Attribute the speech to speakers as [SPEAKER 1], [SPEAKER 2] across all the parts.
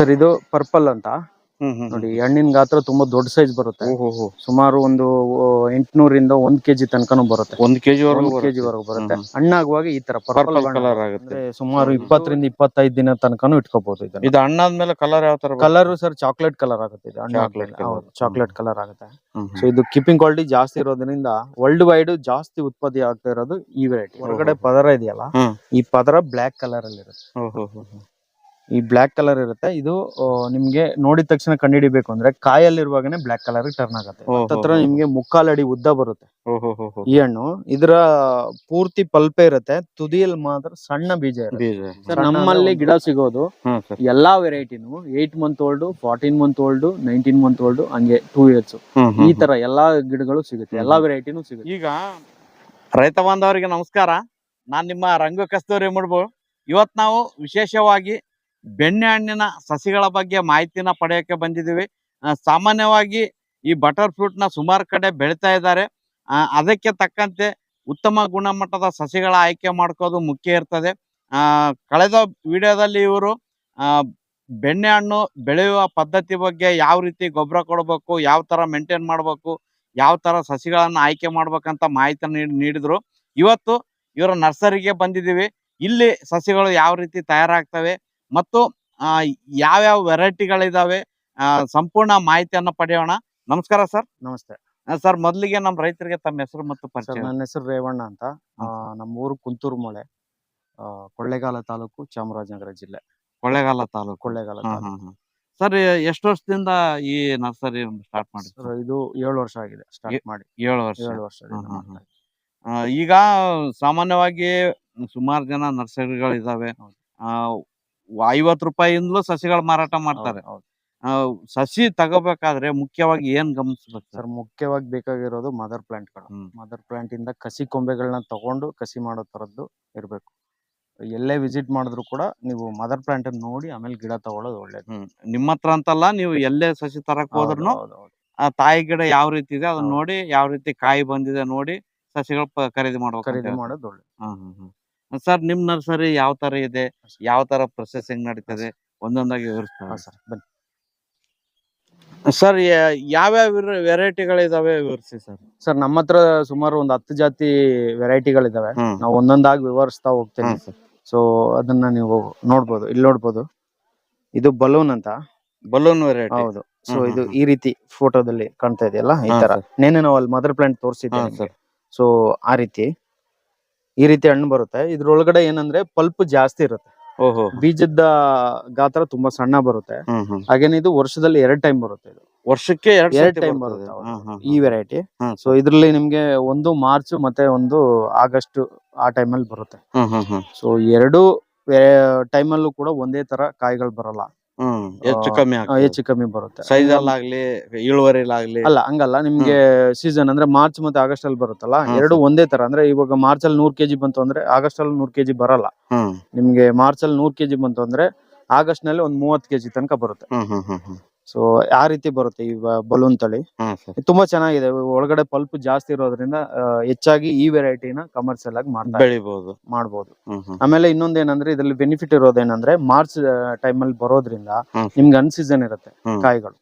[SPEAKER 1] Sir ಇದು purple ಅಂತ. ನೋಡಿ ಹಣ್ಣಿನ ಗಾತ್ರ ತುಂಬಾ ದೊಡ್ಡ ಸೈಜ್ ಬರುತ್ತೆ. ಸುಮಾರು ಒಂದು ಎಂಟ್ನೂರಿಂದ ಒಂದ್ ಕೆಜಿ ತನಕನು ಬರುತ್ತೆ.
[SPEAKER 2] ಒಂದ್ ಕೆಜಿ
[SPEAKER 1] ಕೆಜಿ ವರೆಗೂ ಬರುತ್ತೆ. ಹಣ್ಣಾಗುವಾಗ ಈ ತರ ಪರ್ಪಲ್
[SPEAKER 2] ಕಲರ್ ಆಗುತ್ತೆ.
[SPEAKER 1] ಸುಮಾರು ಇಪ್ಪತ್ತರಿಂದ ಇಪ್ಪತ್ತೈದು ದಿನ ತನಕನು ಇಟ್ಕೋಬಹುದು
[SPEAKER 2] ಇದು ಹಣ್ಣಾದ್ಮೇಲೆ ಕಲರ್ ಯಾವ ತರ
[SPEAKER 1] ಕಲರ್ ಸರ್ ಚಾಕ್ಲೇಟ್ ಕಲರ್ ಆಗುತ್ತೆ. ಚಾಕ್ಲೇಟ್ ಕಲರ್ ಆಗುತ್ತೆ. ಸೊ ಇದು ಕೀಪಿಂಗ್ ಕ್ವಾಲಿಟಿ ಜಾಸ್ತಿ ಇರೋದ್ರಿಂದ ವರ್ಲ್ಡ್ ವೈಡ್ ಜಾಸ್ತಿ ಉತ್ಪತ್ತಿ ಆಗ್ತಾ ಇರೋದು ಈ ವೆರೈಟಿ ಹೊರಗಡೆ ಪದರ ಇದೆಯಲ್ಲ ಈ ಪದರ ಬ್ಲಾಕ್ ಕಲರ್ ಅಲ್ಲಿ ಇರುತ್ತೆ. ಈ ಬ್ಲಾಕ್ ಕಲರ್ ಇರುತ್ತೆ. ಇದು ನಿಮ್ಗೆ ನೋಡಿದ ತಕ್ಷಣ ಕಂಡುಹಿಡಿಬೇಕು ಅಂದ್ರೆ ಕಾಯಲ್ಲಿರುವಾಗನೇ ಬ್ಲಾಕ್ ಕಲರ್ ಟರ್ನ್ ಆಗುತ್ತೆ. ಹತ್ರ ನಿಮ್ಗೆ ಮುಕ್ಕಾಲಡಿ ಉದ್ದ ಬರುತ್ತೆ. ಈ ಹಣ್ಣು ಇದರ ಪೂರ್ತಿ ಪಲ್ಪೆ ಇರುತ್ತೆ. ತುದಿಯಲ್ಲಿ ಮಾತ್ರ ಸಣ್ಣ ಬೀಜ ಇರುತ್ತೆ. ನಮ್ಮಲ್ಲಿ ಗಿಡ ಸಿಗೋದು. ಎಲ್ಲಾ ವೆರೈಟಿನು eight month old fourteen month old nineteen month old ಹಂಗೆ ಟೂ ಇಯರ್ಸ್ ಈ ತರ ಎಲ್ಲಾ ಗಿಡಗಳು ಸಿಗುತ್ತೆ. ಎಲ್ಲಾ ವೆರೈಟಿನೂ ಸಿಗುತ್ತೆ.
[SPEAKER 2] ಈಗ ರೈತ ಬಾಂಧವರಿಗೆ ನಮಸ್ಕಾರ. ನಾನ್ ನಿಮ್ಮ ರಂಗ ಕಸ್ತೂರಿ ಮಾಡ್ಬೋದು ಇವತ್ ನಾವು ವಿಶೇಷವಾಗಿ ಬೆಣ್ಣೆ ಹಣ್ಣಿನ ಸಸಿಗಳ ಬಗ್ಗೆ ಮಾಹಿತಿನ ಪಡೆಯಕ್ಕೆ ಬಂದಿದ್ದೀವಿ. ಸಾಮಾನ್ಯವಾಗಿ ಈ ಬಟರ್ ಫ್ರೂಟ್ನ ಸುಮಾರು ಕಡೆ ಬೆಳಿತಾ ಇದ್ದಾರೆ. ಅದಕ್ಕೆ ತಕ್ಕಂತೆ ಉತ್ತಮ ಗುಣಮಟ್ಟದ ಸಸಿಗಳ ಆಯ್ಕೆ ಮಾಡ್ಕೋದು ಮುಖ್ಯ ಇರ್ತದೆ. ಕಳೆದ ವಿಡಿಯೋದಲ್ಲಿ ಇವರು ಬೆಣ್ಣೆ ಹಣ್ಣು ಬೆಳೆಯುವ ಪದ್ಧತಿ ಬಗ್ಗೆ ಯಾವ ರೀತಿ ಗೊಬ್ಬರ ಕೊಡಬೇಕು, ಯಾವ ತರ ಮೇಂಟೈನ್ ಮಾಡಬೇಕು, ಯಾವ ತರ ಸಸಿಗಳನ್ನು ಆಯ್ಕೆ ಮಾಡ್ಬೇಕಂತ ಮಾಹಿತಿ ನೀಡ್- ನೀಡಿದ್ರು. ಇವತ್ತು ಇವರ ನರ್ಸರಿಗೆ ಬಂದಿದ್ದೀವಿ. ಇಲ್ಲಿ ಸಸಿಗಳು ಯಾವ ರೀತಿ ತಯಾರಾಗ್ತವೆ ಮತ್ತು ಯಾವ್ಯಾವ ವೆರೈಟಿಗಳಿದಾವೆ ಸಂಪೂರ್ಣ ಮಾಹಿತಿಯನ್ನು ಪಡೆಯೋಣ. ನಮಸ್ಕಾರ ಸರ್.
[SPEAKER 1] ನಮಸ್ತೆ.
[SPEAKER 2] ಸರ್ ಮೊದಲಿಗೆ ನಮ್ಮ ರೈತರಿಗೆ ತಮ್ಮ ಹೆಸರು ಮತ್ತು ಪರಿಚಯ.
[SPEAKER 1] ನನ್ನ ಹೆಸರು ರೇವಣ್ಣ ಅಂತ. ನಮ್ಮ ಊರು ಕುಂತೂರು ಮೂಳೆ ಕೊಳ್ಳೇಗಾಲ ತಾಲೂಕು ಚಾಮರಾಜನಗರ ಜಿಲ್ಲೆ.
[SPEAKER 2] ಕೊಳ್ಳೇಗಾಲ ತಾಲೂಕು.
[SPEAKER 1] ಕೊಳ್ಳೇಗಾಲ.
[SPEAKER 2] ಸರ್ ಎಷ್ಟು ವರ್ಷದಿಂದ ಈ ನರ್ಸರಿ ಸ್ಟಾರ್ಟ್ ಮಾಡಿ
[SPEAKER 1] ಸರ್, ಇದು ಏಳು ವರ್ಷ ಆಗಿದೆ ಸ್ಟಾರ್ಟ್ ಮಾಡಿ.
[SPEAKER 2] ಏಳು ವರ್ಷ.
[SPEAKER 1] ಏಳು ವರ್ಷ
[SPEAKER 2] ಈಗ ಸಾಮಾನ್ಯವಾಗಿ ಸುಮಾರು ಜನ ನರ್ಸರಿಗಳಿದಾವೆ.
[SPEAKER 1] ಹೌದು.
[SPEAKER 2] ಐವತ್ತು ರೂಪಾಯಿಂದಲೂ ಸಸಿಗಳು ಮಾರಾಟ ಮಾಡ್ತಾರೆ. ಸಸಿ ತಗೋಬೇಕಾದ್ರೆ ಮುಖ್ಯವಾಗಿ ಏನ್ ಗಮನಿಸ್ಬೇಕು
[SPEAKER 1] ಸರ್? ಮುಖ್ಯವಾಗಿ ಬೇಕಾಗಿರೋದು ಮದರ್ ಪ್ಲಾಂಟ್ಗಳು. ಮದರ್ ಪ್ಲಾಂಟ್ ಇಂದ ಕಸಿ ಕೊಂಬೆಗಳನ್ನ ತಗೊಂಡು ಕಸಿ ಮಾಡೋ ತರದ್ದು ಇರಬೇಕು. ಎಲ್ಲೇ ವಿಸಿಟ್ ಮಾಡಿದ್ರು ಕೂಡ ನೀವು ಮದರ್ ಪ್ಲಾಂಟ್ ಅನ್ನು ನೋಡಿ ಆಮೇಲೆ ಗಿಡ ತಗೊಳ್ಳೋದು ಒಳ್ಳೇದು.
[SPEAKER 2] ನಿಮ್ಮ ಹತ್ರ ಅಂತಲ್ಲ ನೀವು ಎಲ್ಲೇ ಸಸಿ ತರಕ್ ಹೋದ್ರು ತಾಯಿ ಗಿಡ ಯಾವ ರೀತಿ ಇದೆ ಅದನ್ನ ನೋಡಿ ಯಾವ ರೀತಿ ಕಾಯಿ ಬಂದಿದೆ ನೋಡಿ ಸಸಿಗಳು ಖರೀದಿ ಮಾಡಬೇಕು
[SPEAKER 1] ಖರೀದಿ ಮಾಡೋದು ಒಳ್ಳೇದು.
[SPEAKER 2] ಹ್ಮ್ ಹ್ಮ್ ಹ್ಮ್. ಸರ್ ನಿಮ್ ನರ್ಸರಿ ಯಾವ ತರ ಇದೆ? ಯಾವ ತರ ಪ್ರೊಸೆಸಿಂಗ್ ನಡೀತದೆ? ಒಂದೊಂದಾಗಿ ವಿವರಿಸ್ತಾರೆ
[SPEAKER 1] ಸರ್ ಬನ್ನಿ.
[SPEAKER 2] ಸರ್ ಯಾವ್ಯಾವ ವೆರೈಟಿಗಳಿದಾವೆ ವಿವರಿಸಿ ಸರ್?
[SPEAKER 1] ಸರ್ ನಮ್ಮ ಹತ್ರ ಸುಮಾರು ಒಂದು ಹತ್ತು ಜಾತಿ ವೆರೈಟಿಗಳಿದಾವೆ.
[SPEAKER 2] ಇದಾವೆ
[SPEAKER 1] ನಾವು ಒಂದೊಂದಾಗಿ ವಿವರಿಸ್ತಾ ಹೋಗ್ತೇನೆ.
[SPEAKER 2] ಸರ್.
[SPEAKER 1] ಸೊ ಅದನ್ನ ನೀವು ನೋಡ್ಬೋದು ಇಲ್ಲಿ ನೋಡ್ಬೋದು. ಇದು ಬಲೂನ್ ಅಂತ.
[SPEAKER 2] Balloon variety.
[SPEAKER 1] ಹೌದು. ಸೊ ಇದು ಈ ರೀತಿ ಫೋಟೋದಲ್ಲಿ ಕಾಣ್ತಾ ಇದೆಯಲ್ಲ ಈ ತರ. ನೇನೆ ನಾವು ಅಲ್ಲಿ ಮದರ್ ಪ್ಲಾಂಟ್ ತೋರಿಸಿದ್ದೇವೆ
[SPEAKER 2] ಸರ್.
[SPEAKER 1] ಸೊ ಆ ರೀತಿ. ಈ ರೀತಿ ಹಣ್ಣು ಬರುತ್ತೆ. ಇದ್ರೊಳಗಡೆ ಏನಂದ್ರೆ ಪಲ್ಪ್ ಜಾಸ್ತಿ ಇರುತ್ತೆ.
[SPEAKER 2] ಓಹೋ.
[SPEAKER 1] ಬೀಜದ ಗಾತ್ರ ತುಂಬಾ ಸಣ್ಣ ಬರುತ್ತೆ. ಹಾಗೇನೆ ಇದು ವರ್ಷದಲ್ಲಿ ಎರಡ್ ಟೈಮ್ ಬರುತ್ತೆ ಇದು.
[SPEAKER 2] ವರ್ಷಕ್ಕೆ ಎರಡ್
[SPEAKER 1] ಟೈಮ್ ಬರುತ್ತೆ ಈ ವೆರೈಟಿ. ಸೊ ಇದ್ರಲ್ಲಿ ನಿಮ್ಗೆ ಒಂದು ಮಾರ್ಚ್ ಮತ್ತೆ ಒಂದು ಆಗಸ್ಟ್ ಆ ಟೈಮಲ್ಲಿ ಬರುತ್ತೆ.
[SPEAKER 2] ಹ್ಮ್ ಹ್ಮ್ ಹ್ಮ್.
[SPEAKER 1] ಸೊ ಎರಡು ಟೈಮಲ್ಲೂ ಕೂಡ ಒಂದೇ ತರ ಕಾಯಿಗಳು ಬರಲ್ಲ.
[SPEAKER 2] ಹ್ಮ್ ಹೆಚ್ಚು ಕಮ್ಮಿ
[SPEAKER 1] ಆ,
[SPEAKER 2] ಆಗ್ತದೆ.
[SPEAKER 1] ಹೆಚ್ಚು ಕಮ್ಮಿ ಬರುತ್ತೆ.
[SPEAKER 2] ಸೈಜ್ ಅಲ್ಲಾಗ್ಲಿ ಇಳುವರಿಲಾಗ್ಲಿ
[SPEAKER 1] ಅಲ್ಲ ಹಂಗಲ್ಲ ನಿಮ್ಗೆ ಸೀಸನ್ ಅಂದ್ರೆ ಮಾರ್ಚ್ ಮತ್ತೆ ಆಗಸ್ಟ್ ಅಲ್ಲಿ ಬರುತ್ತಲ್ಲ
[SPEAKER 2] ಹ್ಮ್,
[SPEAKER 1] ಎರಡು ಒಂದೇ ತರ ಅಂದ್ರೆ ಇವಾಗ ಮಾರ್ಚ್ ಅಲ್ಲಿ ನೂರ್ ಕೆಜಿ ಬಂತು ಅಂದ್ರೆ ಆಗಸ್ಟ್ ಅಲ್ಲಿ ನೂರ್ ಕೆಜಿ ಬರಲ್ಲ.
[SPEAKER 2] ಹ್ಮ್.
[SPEAKER 1] ನಿಮ್ಗೆ ಮಾರ್ಚ್ ಅಲ್ಲಿ ನೂರ್ ಕೆಜಿ ಬಂತು ಅಂದ್ರೆ ಆಗಸ್ಟ್ನಲ್ಲಿ ಒಂದ್ ಮೂವತ್ ಕೆಜಿ ತನಕ ಬರುತ್ತೆ.
[SPEAKER 2] ಹ್ಮ್ ಹ್ಮ್ ಹ್ಮ್ ಹ್ಮ್.
[SPEAKER 1] ಸೊ ಆ ರೀತಿ ಬರುತ್ತೆ ಈ ಬಲೂನ್ ತಳಿ.
[SPEAKER 2] ಸರ್.
[SPEAKER 1] ತುಂಬಾ ಚೆನ್ನಾಗಿದೆ. ಒಳಗಡೆ ಪಲ್ಪ್ ಜಾಸ್ತಿ ಇರೋದ್ರಿಂದ ಆ, ಹೆಚ್ಚಾಗಿ ಈ ವೆರೈಟಿನ ಕಮರ್ಷಿಯಲ್ ಆಗಿ ಮಾಡ್ತಾರೆ
[SPEAKER 2] ಬೆಳಿಬಹುದು
[SPEAKER 1] ಮಾಡ್ಬೋದು.
[SPEAKER 2] ಹ್ಮ್ ಹ್ಮ್.
[SPEAKER 1] ಆಮೇಲೆ ಇನ್ನೊಂದೇನಂದ್ರೆ ಇದ್ರಲ್ಲಿ ಬೆನಿಫಿಟ್ ಇರೋದೇನಂದ್ರೆ ಮಾರ್ಚ್ ಟೈಮ್ ಅಲ್ಲಿ ಬರೋದ್ರಿಂದ
[SPEAKER 2] ಹ್ಮ್.
[SPEAKER 1] ನಿಮ್ಗೆ ಅನ್ಸೀಸನ್ ಇರುತ್ತೆ
[SPEAKER 2] ಹ್ಮ್.
[SPEAKER 1] ಕಾಯಿಗಳು.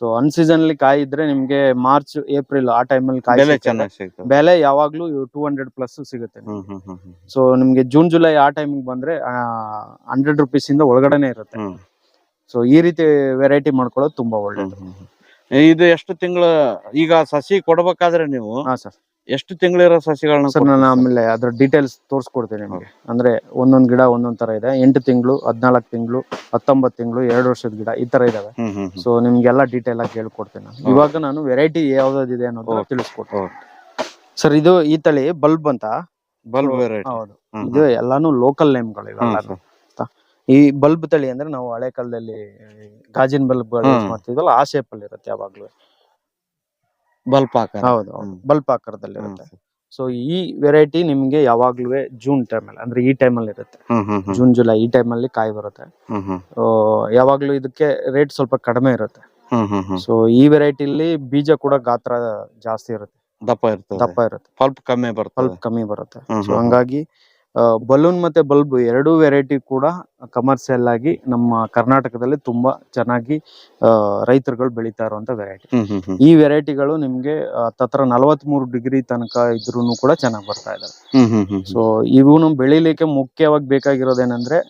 [SPEAKER 1] ಸೊ ಅನ್ಸೀಸನ್ ಅಲ್ಲಿ ಕಾಯಿ ಇದ್ರೆ ನಿಮ್ಗೆ ಮಾರ್ಚ್ ಏಪ್ರಿಲ್ ಆ ಟೈಮ್ ಅಲ್ಲಿ ಕಾಯಿ
[SPEAKER 2] ಬೆಲೆ
[SPEAKER 1] ಸಿಗ್ತದೆ.
[SPEAKER 2] ಚೆನ್ನಾಗಿ ಸಿಗ್ತದೆ.
[SPEAKER 1] ಬೆಲೆ ಯಾವಾಗ್ಲೂ ಟೂ ಹಂಡ್ರೆಡ್ ಪ್ಲಸ್ ಸಿಗುತ್ತೆ
[SPEAKER 2] ಹ್ಮ್ ಹ್ಮ್ ಹ್ಮ್ ಹ್ಮ್.
[SPEAKER 1] ಸೊ ನಿಮ್ಗೆ ಜೂನ್ ಜುಲೈ ಆ ಟೈಮಿಗೆ ಬಂದ್ರೆ ಹಂಡ್ರೆಡ್ ರುಪೀಸ್ ಇಂದ ಒಳಗಡೆನೆ ಇರುತ್ತೆ.
[SPEAKER 2] ಹ್ಮ್.
[SPEAKER 1] ಸೊ ಈ ರೀತಿ ವೆರೈಟಿ ಮಾಡ್ಕೊಳ್ಳೋದು ತುಂಬಾ ಒಳ್ಳೇದು.
[SPEAKER 2] ಇದು ಎಷ್ಟು ತಿಂಗಳ ಈಗ ಸಸಿ ಕೊಡ್ಬೇಕಾದ್ರೆ ನೀವು
[SPEAKER 1] ಹಾ ಸರ್
[SPEAKER 2] ಎಷ್ಟು ತಿಂಗಳಿರೋ ಸಸಿಗಳನ್ನ
[SPEAKER 1] ಸರ್ ನಾನು ಆಮೇಲೆ ಅದ್ರ ಡೀಟೇಲ್ಸ್ ತೋರಿಸ್ಕೊಡ್ತೀನಿ ನಿಮಗೆ. ಅಂದ್ರೆ ಒಂದೊಂದ್ ಗಿಡ ಒಂದೊಂದ್ ತರ ಇದೆ. ಎಂಟು ತಿಂಗಳು ಹದ್ನಾಲ್ಕು ತಿಂಗಳು ಹತ್ತೊಂಬತ್ತು ತಿಂಗಳು ಎರಡು ವರ್ಷದ ಗಿಡ ಈ ತರ ಇದಾವೆ. ಸೊ ನಿಮ್ಗೆಲ್ಲ ಡೀಟೇಲ್ ಆಗಿ ಹೇಳ್ಕೊಡ್ತೇನೆ ನಾನು. ಇವಾಗ ನಾನು ವೆರೈಟಿ ಯಾವ್ದಾದಿದೆ ಅನ್ನೋದನ್ನ
[SPEAKER 2] ಅನ್ನೋದು
[SPEAKER 1] ತಿಳಿಸ್ಕೊಡ್ತೀನಿ. ಸರ್ ಇದು ಈ ತಳಿ ಬಲ್ಬ್ ಅಂತ?
[SPEAKER 2] ಬಲ್ಬ್ ವೆರೈಟಿ
[SPEAKER 1] ಹೌದು. ಇದು ಎಲ್ಲಾನು ಲೋಕಲ್ ನೇಮ್ಗಳು ಇವೆಲ್ಲ ಈ ಬಲ್ಬ್ ತಳಿ ಅಂದ್ರೆ ನಾವು ಹಳೆ ಕಾಲದಲ್ಲಿ ಗಾಜಿನ ಬಲ್ಬ್
[SPEAKER 2] ಹ್ಮ್.
[SPEAKER 1] ಮಾಡ್ತಿದ್ವಲ್ಲ ಆ ಶೇಪ್ ಅಲ್ಲಿ ಇರುತ್ತೆ ಯಾವಾಗ್ಲೂ.
[SPEAKER 2] ಬಲ್ಪ್ ಆಕಾರ.
[SPEAKER 1] ಹೌದು
[SPEAKER 2] ಬಲ್ಪ್
[SPEAKER 1] ಬಲ್ಬ್ ಆಕಾರದಲ್ಲಿ ಇರುತ್ತೆ. ಸೊ ಈ ವೆರೈಟಿ ನಿಮ್ಗೆ ಯಾವಾಗ್ಲೂ ಜೂನ್ ಟೈಮ್ ಅಲ್ಲಿ ಅಂದ್ರೆ ಈ ಟೈಮ್ ಅಲ್ಲಿ ಇರುತ್ತೆ. ಜೂನ್ ಜುಲೈ ಈ ಟೈಮ್ ಅಲ್ಲಿ ಕಾಯಿ ಬರುತ್ತೆ. ಯಾವಾಗ್ಲೂ ಇದಕ್ಕೆ ರೇಟ್ ಸ್ವಲ್ಪ ಕಡಿಮೆ ಇರುತ್ತೆ.
[SPEAKER 2] ಹ್ಮ್ ಹ್ಮ್ ಹ್ಮ್.
[SPEAKER 1] ಸೊ ಈ ವೆರೈಟಿಲಿ ಬೀಜ ಕೂಡ ಗಾತ್ರ ಜಾಸ್ತಿ ಇರುತ್ತೆ.
[SPEAKER 2] ದಪ್ಪ ಇರುತ್ತೆ
[SPEAKER 1] ದಪ್ಪ ಇರುತ್ತೆ.
[SPEAKER 2] ಪಲ್ಪ್ ಕಮ್ಮಿ ಬರುತ್ತೆ
[SPEAKER 1] ಸ್ವಲ್ಪ ಕಮ್ಮಿ ಬರುತ್ತೆ.
[SPEAKER 2] ಹ್ಮ್
[SPEAKER 1] ಸೊ
[SPEAKER 2] ಹ್ಮ್.
[SPEAKER 1] ಹಂಗಾಗಿ ಬಲೂನ್ ಮತ್ತೆ ಬಲ್ಬ್ ಎರಡು ವೆರೈಟಿ ಕೂಡ ಕಮರ್ಷಿಯಲ್ ಆಗಿ ನಮ್ಮ ಕರ್ನಾಟಕದಲ್ಲಿ ತುಂಬಾ ಚೆನ್ನಾಗಿ ರೈತರುಗಳು ಬೆಳೀತಾ ಇರುವಂತ ವೆರೈಟಿ ಈ ವೆರೈಟಿಗಳು ನಿಮ್ಗೆ ಹತ್ತತ್ರ ನಲವತ್ಮೂರು ಡಿಗ್ರಿ ತನಕ ಇದ್ರೂ ಕೂಡ ಚೆನ್ನಾಗಿ ಬರ್ತಾ ಇದಾವೆ ಸೊ ಇವನು ಬೆಳಿಲಿಕ್ಕೆ ಮುಖ್ಯವಾಗಿ ಬೇಕಾಗಿರೋದೇನಂದ್ರೆ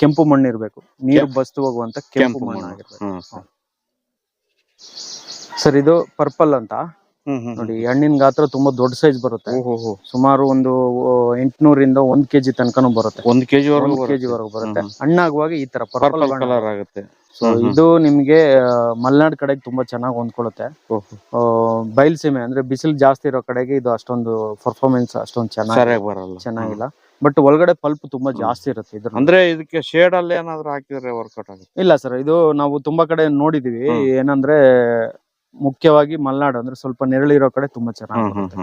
[SPEAKER 1] ಕೆಂಪು ಮಣ್ಣು ಇರ್ಬೇಕು ನೀರು ಬಸ್ತು ಹೋಗುವಂತ ಕೆಂಪು ಮಣ್ಣು. ಆಗಿರ್ಬೇಕು
[SPEAKER 2] ಸರ್.
[SPEAKER 1] ಇದು ಪರ್ಪಲ್ ಅಂತ? ನೋಡಿ ಹಣ್ಣಿನ ಗಾತ್ರ ತುಂಬಾ ದೊಡ್ಡ ಸೈಜ್ ಬರುತ್ತೆ. ಸುಮಾರು ಒಂದು ಎಂಟ್ನೂರಿಂದ ಒಂದ್ ಕೆಜಿ ತನಕನೂ ಬರುತ್ತೆ.
[SPEAKER 2] ಒಂದ್ ಕೆಜಿ
[SPEAKER 1] ಕೆಜಿ ವರೆಗೂ ಬರುತ್ತೆ. ಹಣ್ಣಾಗುವಾಗ ಈ ತರ ಪರ್ಪಲ್
[SPEAKER 2] ಕಲರ್ ಆಗುತ್ತೆ.
[SPEAKER 1] ಸೊ. ಇದು ನಿಮ್ಗೆ ಮಲ್ನಾಡ್ ಕಡೆಗೆ ತುಂಬಾ ಚೆನ್ನಾಗಿ ಹೊಂದ್ಕೊಳ್ಳುತ್ತೆ ಬಯಲ್ಸೀಮೆ ಅಂದ್ರೆ ಬಿಸಿಲು ಜಾಸ್ತಿ ಇರೋ ಕಡೆಗೆ ಇದು ಅಷ್ಟೊಂದು ಪರ್ಫಾರ್ಮೆನ್ಸ್ ಅಷ್ಟೊಂದು ಚೆನ್ನಾಗಿ
[SPEAKER 2] ಬರಲ್ಲ.
[SPEAKER 1] ಚೆನ್ನಾಗಿಲ್ಲ. ಬಟ್ ಒಳಗಡೆ ಪಲ್ಪ್ ತುಂಬಾ ಜಾಸ್ತಿ ಇರುತ್ತೆ ಇದ್ರ
[SPEAKER 2] ಅಂದ್ರೆ ಇದಕ್ಕೆ ಶೇಡ್ ಅಲ್ಲಿ ಏನಾದ್ರು ಹಾಕಿದ್ರೆ ವರ್ಕೌಟ್ ಆಗುತ್ತೆ?
[SPEAKER 1] ಇಲ್ಲ ಸರ್ ಇದು ನಾವು ತುಂಬಾ ಕಡೆ ನೋಡಿದೀವಿ. ಏನಂದ್ರೆ ಮುಖ್ಯವಾಗಿ ಮಲ್ನಾಡು ಅಂದ್ರೆ ಸ್ವಲ್ಪ ನೆರಳಿರೋ ಕಡೆ ತುಂಬಾ ಚೆನ್ನಾಗಿ ಬರುತ್ತೆ.